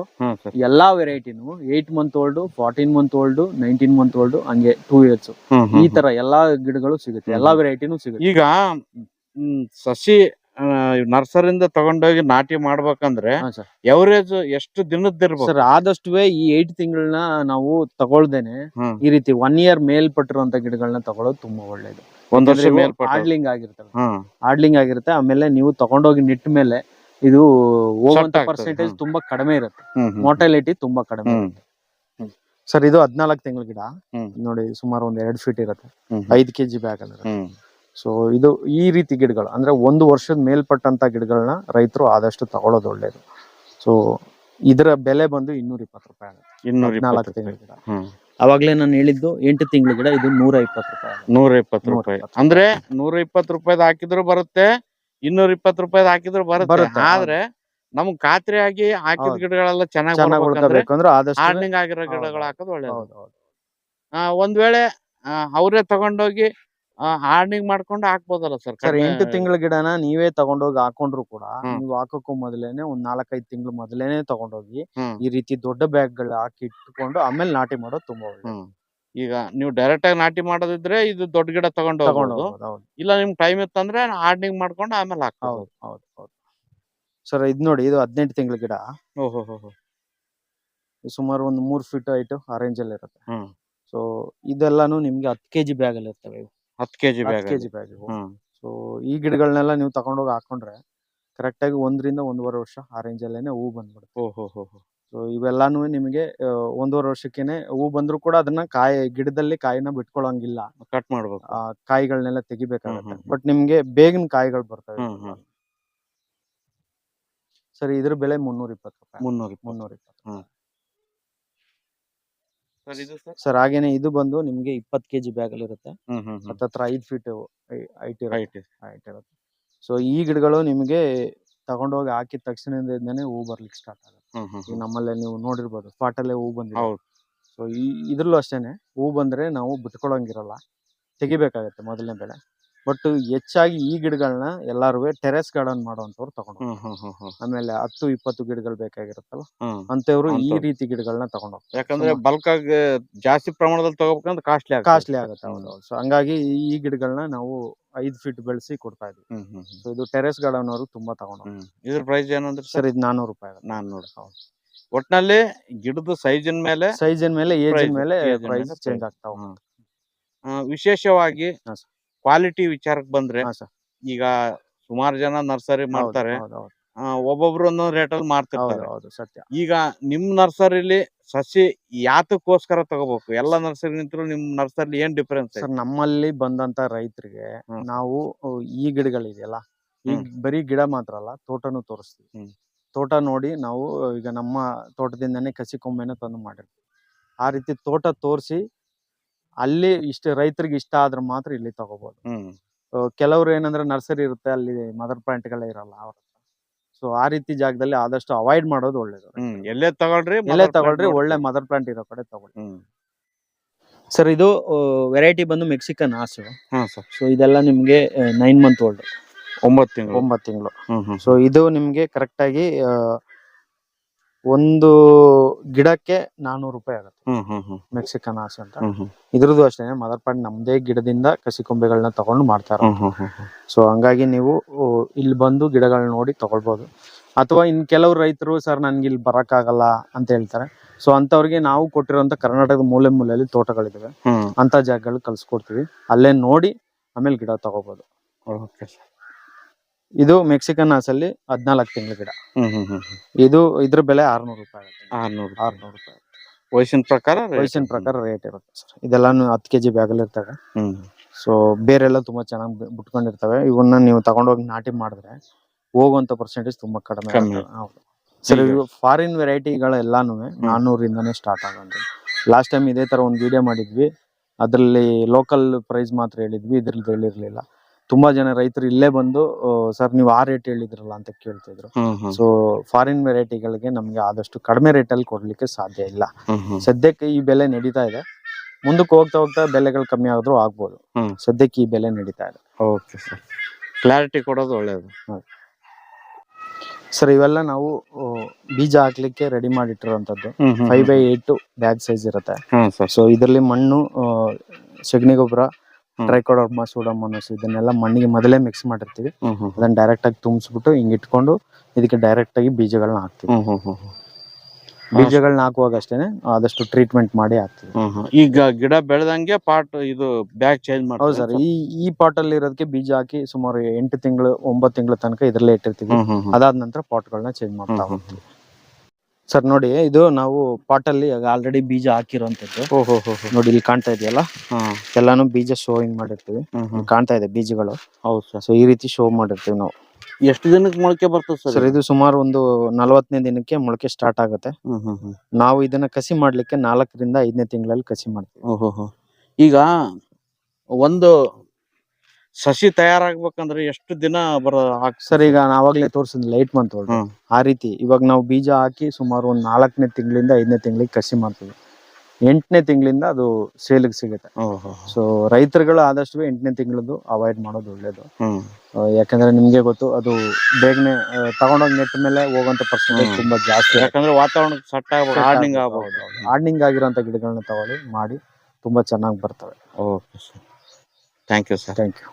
[SPEAKER 1] ಎಲ್ಲಾ ವೆರೈಟಿನು eight month old fourteen month old nineteen month old ಹಂಗೆ ಟೂ ಇಯರ್ಸ್ ಈ ತರ ಎಲ್ಲಾ ಗಿಡಗಳು ಸಿಗುತ್ತೆ. ಎಲ್ಲಾ ವೆರೈಟಿನೂ ಸಿಗುತ್ತೆ.
[SPEAKER 2] ಈಗ ಸಸಿ ನರ್ಸರಿಂದ ತಗೊಂಡೋಗಿ ನಾಟಿ ಮಾಡ್ಬೇಕಂದ್ರೆ ಎವರೇಜ್ ಎಷ್ಟು ದಿನದ
[SPEAKER 1] ಸರ್ ಆದಷ್ಟು ಈ ಏಟ್ ತಿಂಗಳನ್ನ ನಾವು ತಗೊಳ್ದೇನೆ. ಈ ರೀತಿ ಒನ್ ಇಯರ್ ಮೇಲ್ಪಟ್ಟಿರುವಂತ ಗಿಡಗಳನ್ನ ತಗೊಳ್ಳೋದು ತುಂಬಾ ಒಳ್ಳೇದು.
[SPEAKER 2] ಒಂದ್ ವರ್ಷ
[SPEAKER 1] ಆಡ್ಲಿಂಗ್ ಆಗಿರ್ತವೆ. ಆಡ್ಲಿಂಗ್ ಆಗಿರುತ್ತೆ. ಆಮೇಲೆ ನೀವು ತಗೊಂಡೋಗಿ ನಿಟ್ಟ ಮೇಲೆ ಇದು ಹೋಗುವಂತ ಪರ್ಸೆಂಟೇಜ್ ತುಂಬಾ ಕಡಿಮೆ ಇರುತ್ತೆ. ಮೋರ್ಟಾಲಿಟಿ ತುಂಬಾ ಕಡಿಮೆ ಇರುತ್ತೆ. ಸರ್ ಇದು ಹದ್ನಾಲ್ಕು ತಿಂಗಳ ಗಿಡ. ನೋಡಿ ಸುಮಾರು ಒಂದ್ ಎರಡ್ ಫೀಟ್ ಇರುತ್ತೆ. ಐದ್ ಕೆಜಿ ಬ್ಯಾಗ್ ಅಲ್ಲಿ ಸೊ ಇದು ಈ ರೀತಿ ಗಿಡಗಳು ಅಂದ್ರೆ ಒಂದು ವರ್ಷದ ಮೇಲ್ಪಟ್ಟಂತ ಗಿಡಗಳನ್ನ ರೈತರು ಆದಷ್ಟು ತಗೊಳ್ಳೋದು ಒಳ್ಳೇದು. ಸೊ ಇದರ ಬೆಲೆ ಬಂದು ಇನ್ನೂರ ಇಪ್ಪತ್ತು ರೂಪಾಯಿ ಆಗುತ್ತೆ.
[SPEAKER 2] ಇನ್ನೂರ
[SPEAKER 1] ಹದಿನಾಲ್ಕು ತಿಂಗಳ ಗಿಡ.
[SPEAKER 2] ಹ್ಮ್.
[SPEAKER 1] ಅವಾಗ್ಲೇ ನಾನು ಹೇಳಿದ್ದು ಎಂಟು ತಿಂಗಳ ಗಿಡ ಇದು ನೂರ ಇಪ್ಪತ್ತು ರೂಪಾಯಿ.
[SPEAKER 2] ನೂರ ಇಪ್ಪತ್ತು ರೂಪಾಯಿ. ಅಂದ್ರೆ ನೂರ ಇಪ್ಪತ್ತು ರೂಪಾಯಿ ಹಾಕಿದ್ರು ಬರುತ್ತೆ ಇನ್ನೂರ ಇಪ್ಪತ್ತು ರೂಪಾಯಿ ಹಾಕಿದ್ರು ಬರುತ್ತೆ. ಆದ್ರೆ ನಮ್ಗ್ ಖಾತ್ರಿಯಾಗಿ ಹಾಕಿದ
[SPEAKER 1] ಹೌದು.
[SPEAKER 2] ಗಿಡಗಳೆಲ್ಲ ಚೆನ್ನಾಗಿ ಹಾರ್ನಿಂಗ್ ಆಗಿರೋ ಗಿಡಗಳು ಹಾಕೋದು ಒಳ್ಳೇದು.
[SPEAKER 1] ಹೌದು ಹೌದು.
[SPEAKER 2] ಆ, ಒಂದ್ ವೇಳೆ ಆ, ಅವರೇ ತಗೊಂಡೋಗಿ ಹಾರ್ನಿಂಗ್ ಮಾಡ್ಕೊಂಡು ಹಾಕ್ಬೋದಲ್ಲ ಸರ್
[SPEAKER 1] ಸರ್ ಎಂಟು ತಿಂಗಳ ಗಿಡನ ನೀವೇ ತಗೊಂಡೋಗಿ ಹಾಕೊಂಡ್ರು ಕೂಡ. ನೀವು ಹಾಕೋಕ್ಕೂ ಮೊದಲೇನೆ ಒಂದ್ ನಾಲ್ಕೈದು ತಿಂಗಳು ಮೊದಲೇನೆ ತಗೊಂಡೋಗಿ. ಈ ರೀತಿ ದೊಡ್ಡ ಬ್ಯಾಗ್ಗಳು ಹಾಕಿ ಇಟ್ಕೊಂಡು ಆಮೇಲೆ ನಾಟಿ ಮಾಡೋದು ತುಂಬಾ ಒಳ್ಳೆ
[SPEAKER 2] ಈಗ ನೀವು ಡೈರೆಕ್ಟ್ ಆಗಿ ನಾಟಿ ಮಾಡೋದಿದ್ರೆ ಇದು ದೊಡ್ಡ ಗಿಡ ತಗೊಂಡು
[SPEAKER 1] ಹೋಗೋದು
[SPEAKER 2] ಇಲ್ಲ ನಿಮ್ ಟೈಮ್ ಇತ್ತಂದ್ರೆ ಹಾರ್ನಿಂಗ್ ಮಾಡ್ಕೊಂಡು ಆಮೇಲೆ ಹಾಕೋದು
[SPEAKER 1] ಹೌದು ಸರ್ ಇದ್ ನೋಡಿ ಇದು ಹದಿನೆಂಟು ತಿಂಗಳ ಗಿಡ.
[SPEAKER 2] ಓಹೋ
[SPEAKER 1] ಸುಮಾರು ಒಂದು ಮೂರ್ ಫೀಟ್ ಹೈಟ್ ಆರೆಂಜ್ ಅಲ್ಲಿ ಇರುತ್ತೆ. ಸೊ ಇದೆಲ್ಲಾನು ನಿಮ್ಗೆ ಹತ್ತು ಕೆಜಿ ಬ್ಯಾಗ್ ಅಲ್ಲಿ ಇರ್ತವೆ ಇವು.
[SPEAKER 2] ಹತ್ತು ಕೆಜಿ
[SPEAKER 1] ಹತ್ತು
[SPEAKER 2] ಬ್ಯಾಗ್
[SPEAKER 1] ಕೆಜಿ ಬ್ಯಾಗ್
[SPEAKER 2] ಹ್ಮ್.
[SPEAKER 1] ಸೊ ಈ ಗಿಡಗಳನ್ನೆಲ್ಲ ನೀವು ತಗೊಂಡೋಗಿ ಹಾಕೊಂಡ್ರೆ ಕರೆಕ್ಟ್ ಆಗಿ ಒಂದರಿಂದ ಒಂದೂವರೆ ವರ್ಷ ಆ ರೇಂಜ್ ಅಲ್ಲೇನೆ ಹೂ ಬಂದ್ಬಿಡುತ್ತೆ.
[SPEAKER 2] ಹೋ ಹೋ
[SPEAKER 1] ಸೊ ಇವೆಲ್ಲಾನು ನಿಮಗೆ ಆ, ಒಂದೂವರೆ ವರ್ಷಕ್ಕೇನೆ ಹೂ ಬಂದ್ರು ಕೂಡ ಅದನ್ನ ಕಾಯಿ ಗಿಡದಲ್ಲಿ ಕಾಯಿನ ಬಿಟ್ಕೊಳಂಗಿಲ್ಲ.
[SPEAKER 2] ಕಟ್ ಮಾಡ್ಬೇಕು.
[SPEAKER 1] ಆ ಕಾಯಿಗಳನ್ನೆಲ್ಲ ತೆಗಿಬೇಕಾಗತ್ತೆ.
[SPEAKER 2] ಹ್ಮ್, ಹ್ಮ್.
[SPEAKER 1] ಬಟ್ ನಿಮ್ಗೆ ಬೇಗನ್ ಕಾಯಿಗಳು ಬರ್ತವೆ.
[SPEAKER 2] ಹ್ಮ್, ಹ್ಮ್.
[SPEAKER 1] ಸರಿ ಇದ್ರ ಬೆಲೆ ಮುನ್ನೂರ ಇಪ್ಪತ್ತು ರೂಪಾಯಿ.
[SPEAKER 2] ಮುನ್ನೂರ
[SPEAKER 1] ಮುನ್ನೂರ ಇಪ್ಪತ್ತು
[SPEAKER 2] ಹ್ಮ್. ಸರ್ ಇದು ಸರ್?
[SPEAKER 1] ಸರ್ ಹಾಗೇನೆ ಇದು ಬಂದು ನಿಮ್ಗೆ ಇಪ್ಪತ್ತು ಕೆಜಿ ಬ್ಯಾಗ್ ಅಲ್ಲಿ ಇರುತ್ತೆ.
[SPEAKER 2] ಹ್ಮ್ ಹ್ಮ್ ಹ್ಮ್.
[SPEAKER 1] ಹತ್ತತ್ರ ಐದು ಫೀಟ್ ಹೈಟ್
[SPEAKER 2] ರೈಟ್
[SPEAKER 1] ಹೈಟ್ ಇರುತ್ತೆ. ಸೊ ಈ ಗಿಡಗಳು ನಿಮಗೆ ತಗೊಂಡೋಗಿ ಹಾಕಿದ ತಕ್ಷಣದಿಂದನೇ ಹೂ ಬರ್ಲಿಕ್ಕೆ ಸ್ಟಾರ್ಟ್ ಆಗುತ್ತೆ.
[SPEAKER 2] ಹ್ಮ್ ಹ್ಮ್
[SPEAKER 1] ಈಗ ನಮ್ಮಲ್ಲಿ ನೀವು ನೋಡಿರ್ಬೋದು ಪಾಟಲ್ಲೇ ಅಲ್ಲೇ ಹೂ ಬಂದಿದೆ.
[SPEAKER 2] ಹೌದು.
[SPEAKER 1] ಸೊ ಈ ಇದ್ರಲ್ಲೂ ಅಷ್ಟೇನೆ ಹೂ ಬಂದ್ರೆ ನಾವು ಬಿಟ್ಕೊಳಂಗಿರಲ್ಲ. ತೆಗಿಬೇಕಾಗತ್ತೆ ಮೊದಲನೇ ಬೆಳೆ. ಬಟ್ ಹೆಚ್ಚಾಗಿ ಈ ಗಿಡಗಳನ್ನ ಎಲ್ಲಾರು ಟೆರೆಸ್ ಗಾರ್ಡನ್ ಮಾಡುವಂತವ್ರು ತಗೊಂಡು ಆಮೇಲೆ ಹತ್ತು ಇಪ್ಪತ್ತು ಗಿಡಗಳು ಬೇಕಾಗಿರುತ್ತಲ್ಲ? ಅಂತವ್ರು ಈ ರೀತಿ ಗಿಡಗಳನ್ನ ತಗೊಂಡು
[SPEAKER 2] ಯಾಕಂದ್ರೆ ಬಲ್ಕ್ ಆಗಿ ಜಾಸ್ತಿ ಪ್ರಮಾಣದಲ್ಲಿ ತಗೋಬೇಕಂದ್ರೆ ಕಾಸ್ಟ್ಲಿ
[SPEAKER 1] ಕಾಸ್ಟ್ಲಿ ಆಗುತ್ತೆ. ಸೊ ಹಂಗಾಗಿ ಈ- ಗಿಡಗಳನ್ನ ನಾವು ಐದು ಫೀಟ್ ಬೆಳೆಸಿ ಕೊಡ್ತಾ ಇದೀವಿ. ಸೊ ಇದು ಟೆರೆಸ್ ಗಾರ್ಡನ್ ಅವರು ತುಂಬಾ ತಗೊಂಡು
[SPEAKER 2] ಇದ್ರ ಪ್ರೈಸ್ ಏನಂದ್ರೆ
[SPEAKER 1] ಸರ್? ಇದು ನಾನೂರು ರೂಪಾಯಿ
[SPEAKER 2] ನಾನ್ನೂರು ಒಟ್ನಲ್ಲಿ ಗಿಡದ ಸೈಜ್ ಮೇಲೆ
[SPEAKER 1] ಸೈಜಿನ ಮೇಲೆ ಏಜಿನ ಮೇಲೆ ಪ್ರೈಸ್ ಚೇಂಜ್
[SPEAKER 2] ಆಗ್ತಾವ ವಿಶೇಷವಾಗಿ. ಕ್ವಾಲಿಟಿ ವಿಚಾರಕ್ಕೆ ಬಂದ್ರೆ ಈಗ ಸುಮಾರು ಜನ ನರ್ಸರಿ ಮಾಡ್ತಾರೆ. ಒಬ್ಬೊಬ್ರು ಒಂದೊಂದು ರೇಟ್ ಅಲ್ಲಿ ಮಾರ್ತಿರ್ತಾರೆ. ಈಗ ನಿಮ್ ನರ್ಸರಿಲಿ ಸಸಿ ಯಾತಕ್ಕೋಸ್ಕರ ತಗೋಬೇಕು? ಎಲ್ಲ ನರ್ಸರಿ ನಿಂತರು ನಿಮ್ ನರ್ಸರಿ ಏನ್ ಡಿಫರೆನ್ಸ್
[SPEAKER 1] ಸರ್ ನಮ್ಮಲ್ಲಿ ಬಂದಂತ ರೈತರಿಗೆ ನಾವು ಈ ಗಿಡಗಳಿದೆಯಲ್ಲ
[SPEAKER 2] ಈ.
[SPEAKER 1] ಬರೀ ಗಿಡ ಮಾತ್ರ ಅಲ್ಲ ತೋಟನು ತೋರಿಸ್ತೀವಿ. ತೋಟ ನೋಡಿ ನಾವು ಈಗ ನಮ್ಮ ತೋಟದಿಂದನೇ ಕಸಿ ಕೊಂಬೆನ ತಂದು ಮಾಡಿರ್ತೀವಿ. ಆ ರೀತಿ ತೋಟ ತೋರಿಸಿ ಅಲ್ಲಿ ಇಷ್ಟ ರೈತರಿಗೆ ಇಷ್ಟ ಆದ್ರೆ ಮಾತ್ರ ಇಲ್ಲಿ ತಗೋಬಹುದು ಕೆಲವ್ರು ಏನಂದ್ರೆ ನರ್ಸರಿ ಇರುತ್ತೆ ಅಲ್ಲಿ ಮದರ್ ಪ್ಲಾಂಟ್ಗಳೇ ಇರಲ್ಲ ಅವ್ರ ಸೊ ಆ ರೀತಿ ಜಾಗದಲ್ಲಿ ಆದಷ್ಟು ಅವಾಯ್ಡ್ ಮಾಡೋದು ಒಳ್ಳೇದು
[SPEAKER 2] ಎಲ್ಲೇ ತಗೊಳ್ರಿ
[SPEAKER 1] ಎಲ್ಲೇ ತಗೊಳ್ರಿ ಒಳ್ಳೆ ಮದರ್ ಪ್ಲಾಂಟ್ ಇರೋ ಕಡೆ ತಗೊಳ್ಳಿ. ಸರ್ ಇದು ವೆರೈಟಿ ಬಂದು ಮೆಕ್ಸಿಕನ್ ಆಸು. ಸೊ ಇದೆಲ್ಲ ನಿಮ್ಗೆ ನೈನ್ ಮಂತ್ ಓಲ್ಡ್
[SPEAKER 2] ಒಂಬತ್ತು ತಿಂಗಳು.
[SPEAKER 1] ಒಂಬತ್ತು ತಿಂಗಳು. ಸೊ ಇದು ನಿಮ್ಗೆ ಕರೆಕ್ಟ್ ಆಗಿ ಒಂದು ಗಿಡಕ್ಕೆ ನಾನೂರು ರೂಪಾಯಿ ಆಗುತ್ತೆ. ಮೆಕ್ಸಿಕನ್ ಆಸೆ ಅಂತ. ಇದ್ರದ್ದು ಅಷ್ಟೇ ಮದರ್ ಪ್ಲಾಂಟ್ ನಮ್ದೇ ಗಿಡದಿಂದ ಕಸಿ ಕೊಂಬೆಗಳನ್ನ ತಗೊಂಡು ಮಾಡ್ತಾರೆ. ಸೊ ಹಂಗಾಗಿ ನೀವು ಇಲ್ಲಿ ಬಂದು ಗಿಡಗಳನ್ನ ನೋಡಿ ತಗೊಳ್ಬಹುದು ಅಥವಾ ಇನ್ ಕೆಲವು ರೈತರು ಸರ್ ನನ್ಗೆ ಇಲ್ಲಿ ಬರಕ್ಕಾಗಲ್ಲ ಅಂತ ಹೇಳ್ತಾರೆ. ಸೊ ಅಂತವ್ರಿಗೆ ನಾವು ಕೊಟ್ಟಿರುವಂತ ಕರ್ನಾಟಕದ ಮೂಲೆ ಮೂಲೆಯಲ್ಲಿ ತೋಟಗಳಿದಾವೆ. ಅಂತ ಜಾಗಗಳು ಕಲ್ಸ್ಕೊಡ್ತೀವಿ ಅಲ್ಲೇ ನೋಡಿ ಆಮೇಲೆ ಗಿಡ ತಗೋಬಹುದು
[SPEAKER 2] ಓಕೆ ಸರ್.
[SPEAKER 1] ಇದು ಮೆಕ್ಸಿಕನ್ ಹಾಸಲ್ಲಿ ಹದಿನಾಲ್ಕು ತಿಂಗಳ ಗಿಡ.
[SPEAKER 2] ಹ್ಮ್ ಹ್ಮ್ ಹ್ಮ್ ಹ್ಮ್.
[SPEAKER 1] ಇದು ಇದ್ರ ಬೆಲೆ ಆರ್ನೂರು ರೂಪಾಯಿ
[SPEAKER 2] ಆರ್ನೂರು
[SPEAKER 1] ಆರ್ನೂರು ರೂಪಾಯಿ
[SPEAKER 2] ವಯಸ್ಸಿನ ಪ್ರಕಾರ.
[SPEAKER 1] ವಯಸ್ಸಿನ ಪ್ರಕಾರ ರೇಟ್ ಇರುತ್ತೆ ಸರ್. ಇದೆಲ್ಲಾನು ಹತ್ತು ಕೆಜಿ ಬ್ಯಾಗಲ್ ಇರ್ತವೆ.
[SPEAKER 2] ಹ್ಮ್.
[SPEAKER 1] ಸೊ ಬೇರೆಲ್ಲ ತುಂಬಾ ಚೆನ್ನಾಗಿ ಬಿಟ್ಕೊಂಡಿರ್ತವೆ. ಇವನ್ನ ನೀವು ತಗೊಂಡೋಗಿ ನಾಟಿ ಮಾಡಿದ್ರೆ ಹೋಗುವಂತ ಪರ್ಸೆಂಟೇಜ್ ತುಂಬಾ ಕಡಿಮೆ
[SPEAKER 2] ಕಮ್ಮಿ.
[SPEAKER 1] ಆಗುತ್ತೆ. ಹೌದು. ಸರ್
[SPEAKER 2] ಈಗ-
[SPEAKER 1] ಇವು ಫಾರಿನ್ ವೆರೈಟಿಗಳೆಲ್ಲಾನು ನಾನ್ನೂರಿಂದಾನೇ ಸ್ಟಾರ್ಟ್ ಆಗೋದು. ಲಾಸ್ಟ್ ಟೈಮ್ ಇದೇ ತರ ಒಂದು ವಿಡಿಯೋ ಮಾಡಿದ್ವಿ. ಅದರಲ್ಲಿ ಲೋಕಲ್ ಪ್ರೈಸ್ ಮಾತ್ರ ಹೇಳಿದ್ವಿ. ಇದ್ರಲ್ಲಿ ಹೇಳಿರ್ಲಿಲ್ಲ. ತುಂಬಾ ಜನ ರೈತರು ಇಲ್ಲೇ ಬಂದು ಸರ್ ನೀವು ಆ ರೇಟ್ ಹೇಳಿದ್ರಲ್ಲ ಅಂತ ಕೇಳ್ತಿದ್ರು ಸೊ ಫಾರಿನ್ ವೆರೈಟಿಗಳಿಗೆ ನಮ್ಗೆ ಆದಷ್ಟು ಕಡಿಮೆ ರೇಟ್ ಅಲ್ಲಿ ಕೊಡ್ಲಿಕ್ಕೆ ಸಾಧ್ಯ ಇಲ್ಲ. ಸದ್ಯಕ್ಕೆ ಈ ಬೆಲೆ ನಡೀತಾ ಇದೆ. ಮುಂದಕ್ಕೆ ಹೋಗ್ತಾ ಹೋಗ್ತಾ ಬೆಲೆಗಳು ಕಮ್ಮಿ ಆದ್ರೂ ಆಗ್ಬೋದು. ಸದ್ಯಕ್ಕೆ ಈ ಬೆಲೆ ನಡೀತಾ ಇದೆ.
[SPEAKER 2] ಓಕೆ ಸರ್ ಕ್ಲಾರಿಟಿ ಕೊಡೋದು ಒಳ್ಳೇದು.
[SPEAKER 1] ಸರ್ ಇವೆಲ್ಲ ನಾವು ಬೀಜ ಹಾಕ್ಲಿಕ್ಕೆ ready ಮಾಡಿಟ್ಟಿರುವಂತದ್ದು five by eight bag size ಇರುತ್ತೆ. ಸೊ ಇದರಲ್ಲಿ ಮಣ್ಣು ಸಗಣಿ ಗೊಬ್ಬರ. ಟ್ರೈಕೋಡರ್ಮ ಸೂಡಮೋನಸ್ ಇದನ್ನೆಲ್ಲ ಮಣ್ಣಿಗೆ ಮೊದಲೇ ಮಿಕ್ಸ್ ಮಾಡಿರ್ತೀವಿ. ಅದನ್ನ ಡೈರೆಕ್ಟ್ ಆಗಿ ತುಂಬಿಸ್ಬಿಟ್ಟು ಹಿಂಗ್ ಇಟ್ಕೊಂಡು ಇದಕ್ಕೆ ಡೈರೆಕ್ಟ್ ಆಗಿ ಬೀಜಗಳನ್ನ ಹಾಕ್ತೀವಿ. ಬೀಜಗಳನ್ನ ಹಾಕುವಾಗ ಅಷ್ಟೇನೆ ಆದಷ್ಟು ಟ್ರೀಟ್ಮೆಂಟ್ ಮಾಡಿ ಹಾಕ್ತೀವಿ.
[SPEAKER 2] ಈಗ ಗಿಡ ಬೆಳೆದಂಗೆ ಪಾಟ್ ಇದು ಬ್ಯಾಗ್ ಚೇಂಜ್
[SPEAKER 1] ಹೌದು
[SPEAKER 2] ಮಾಡ್ತಾರೆ
[SPEAKER 1] ಸರ್ ಈ ಈ ಪಾಟ್ ಅಲ್ಲಿ ಇರೋದಕ್ಕೆ ಬೀಜ ಹಾಕಿ ಸುಮಾರು ಎಂಟು ತಿಂಗಳು ಒಂಬತ್ತು ತಿಂಗಳ ತನಕ ಇದ್ರಲ್ಲೇ ಇಟ್ಟಿರ್ತೀವಿ. ಅದಾದ ನಂತರ ಪಾಟ್ಗಳನ್ನ ಚೇಂಜ್ ಮಾಡ್ತಾ ಹೋಗ್ತೀವಿ. ಸರ್ ನೋಡಿ ಇದು ನಾವು ಪಾಟ್ ಅಲ್ಲಿ ಆಲ್ರೆಡಿ ಬೀಜ ಹಾಕಿರುವಂತದ್ದು
[SPEAKER 2] ಓಹೋ.
[SPEAKER 1] ನೋಡಿ ಇಲ್ಲಿ ಕಾಣ್ತಾ ಇದೆಯಲ್ಲ? ಎಲ್ಲಾನು ಬೀಜ ಶೋಯಿಂಗ್ ಮಾಡಿರ್ತೀವಿ. ಕಾಣ್ತಾ ಇದೆ ಬೀಜಗಳು.
[SPEAKER 2] ಹೌದು ಸರ್
[SPEAKER 1] ಸೊ ಈ ರೀತಿ ಶೋ ಮಾಡಿರ್ತೀವಿ ನಾವು.
[SPEAKER 2] ಎಷ್ಟು ದಿನಕ್ಕೆ ಮೊಳಕೆ ಬರ್ತದೆ
[SPEAKER 1] ಸರ್
[SPEAKER 2] ಸರ್
[SPEAKER 1] ಇದು ಸುಮಾರು ಒಂದು ನಲವತ್ತನೇ ದಿನಕ್ಕೆ ಮೊಳಕೆ ಸ್ಟಾರ್ಟ್ ಆಗುತ್ತೆ. ನಾವು ಇದನ್ನ ಕಸಿ ಮಾಡ್ಲಿಕ್ಕೆ ನಾಲ್ಕರಿಂದ ಐದನೇ ತಿಂಗಳಲ್ಲಿ ಕಸಿ ಮಾಡ್ತೀವಿ.
[SPEAKER 2] ಓಹೋ ಈಗ ಒಂದು ಸಸಿ ತಯಾರಾಗ್ಬೇಕಂದ್ರೆ ಎಷ್ಟು ದಿನ ಬರ
[SPEAKER 1] ಸರ್ ಈಗ ನಾವಾಗ್ಲೇ ತೋರಿಸಿದ್ ಲೈಟ್ ಮಂತ್
[SPEAKER 2] ಹ್ಮ್.
[SPEAKER 1] ಆ ರೀತಿ ಇವಾಗ ನಾವು ಬೀಜ ಹಾಕಿ ಸುಮಾರು ಒಂದ್ ನಾಲ್ಕನೇ ತಿಂಗಳಿಂದ ಐದನೇ ತಿಂಗಳಿಗೆ ಕಸಿ ಮಾಡ್ತೀವಿ. ಎಂಟನೇ ತಿಂಗಳಿಂದ ಅದು ಸೇಲ್ಗೆ ಸಿಗುತ್ತೆ.
[SPEAKER 2] ಓಹೋ
[SPEAKER 1] ಸೊ ರೈತರುಗಳು ಆದಷ್ಟು ಎಂಟನೇ ತಿಂಗಳದ್ದು ಅವಾಯ್ಡ್ ಮಾಡೋದು ಒಳ್ಳೇದು.
[SPEAKER 2] ಹ್ಮ್.
[SPEAKER 1] ಆ, ಯಾಕಂದ್ರೆ ನಿಮ್ಗೆ ಗೊತ್ತು ಅದು ಬೇಗನೆ ಆ, ತಗೊಂಡೋಗಿ ನೆಟ್ಟ ಮೇಲೆ ಹೋಗುವಂತ ಪರ್ಸೆಂಟೇಜ್
[SPEAKER 2] ಹ್ಮ್.
[SPEAKER 1] ತುಂಬಾ ಜಾಸ್ತಿ.
[SPEAKER 2] ಯಾಕಂದ್ರೆ ವಾತಾವರಣ ಸೆಟ್ ಆಗ್ಬೋದು ಹಾರ್ನಿಂಗ್ ಆಗ್ಬೋದು
[SPEAKER 1] ಹಾರ್ಡ್ನಿಂಗ್ ಆಗಿರೋಂಥ ಗಿಡಗಳನ್ನ ತಗೊಳ್ಳಿ ಮಾಡಿ ತುಂಬಾ ಚೆನ್ನಾಗಿ ಬರ್ತವೆ.
[SPEAKER 2] Okay sir. Thank you sir
[SPEAKER 1] thank you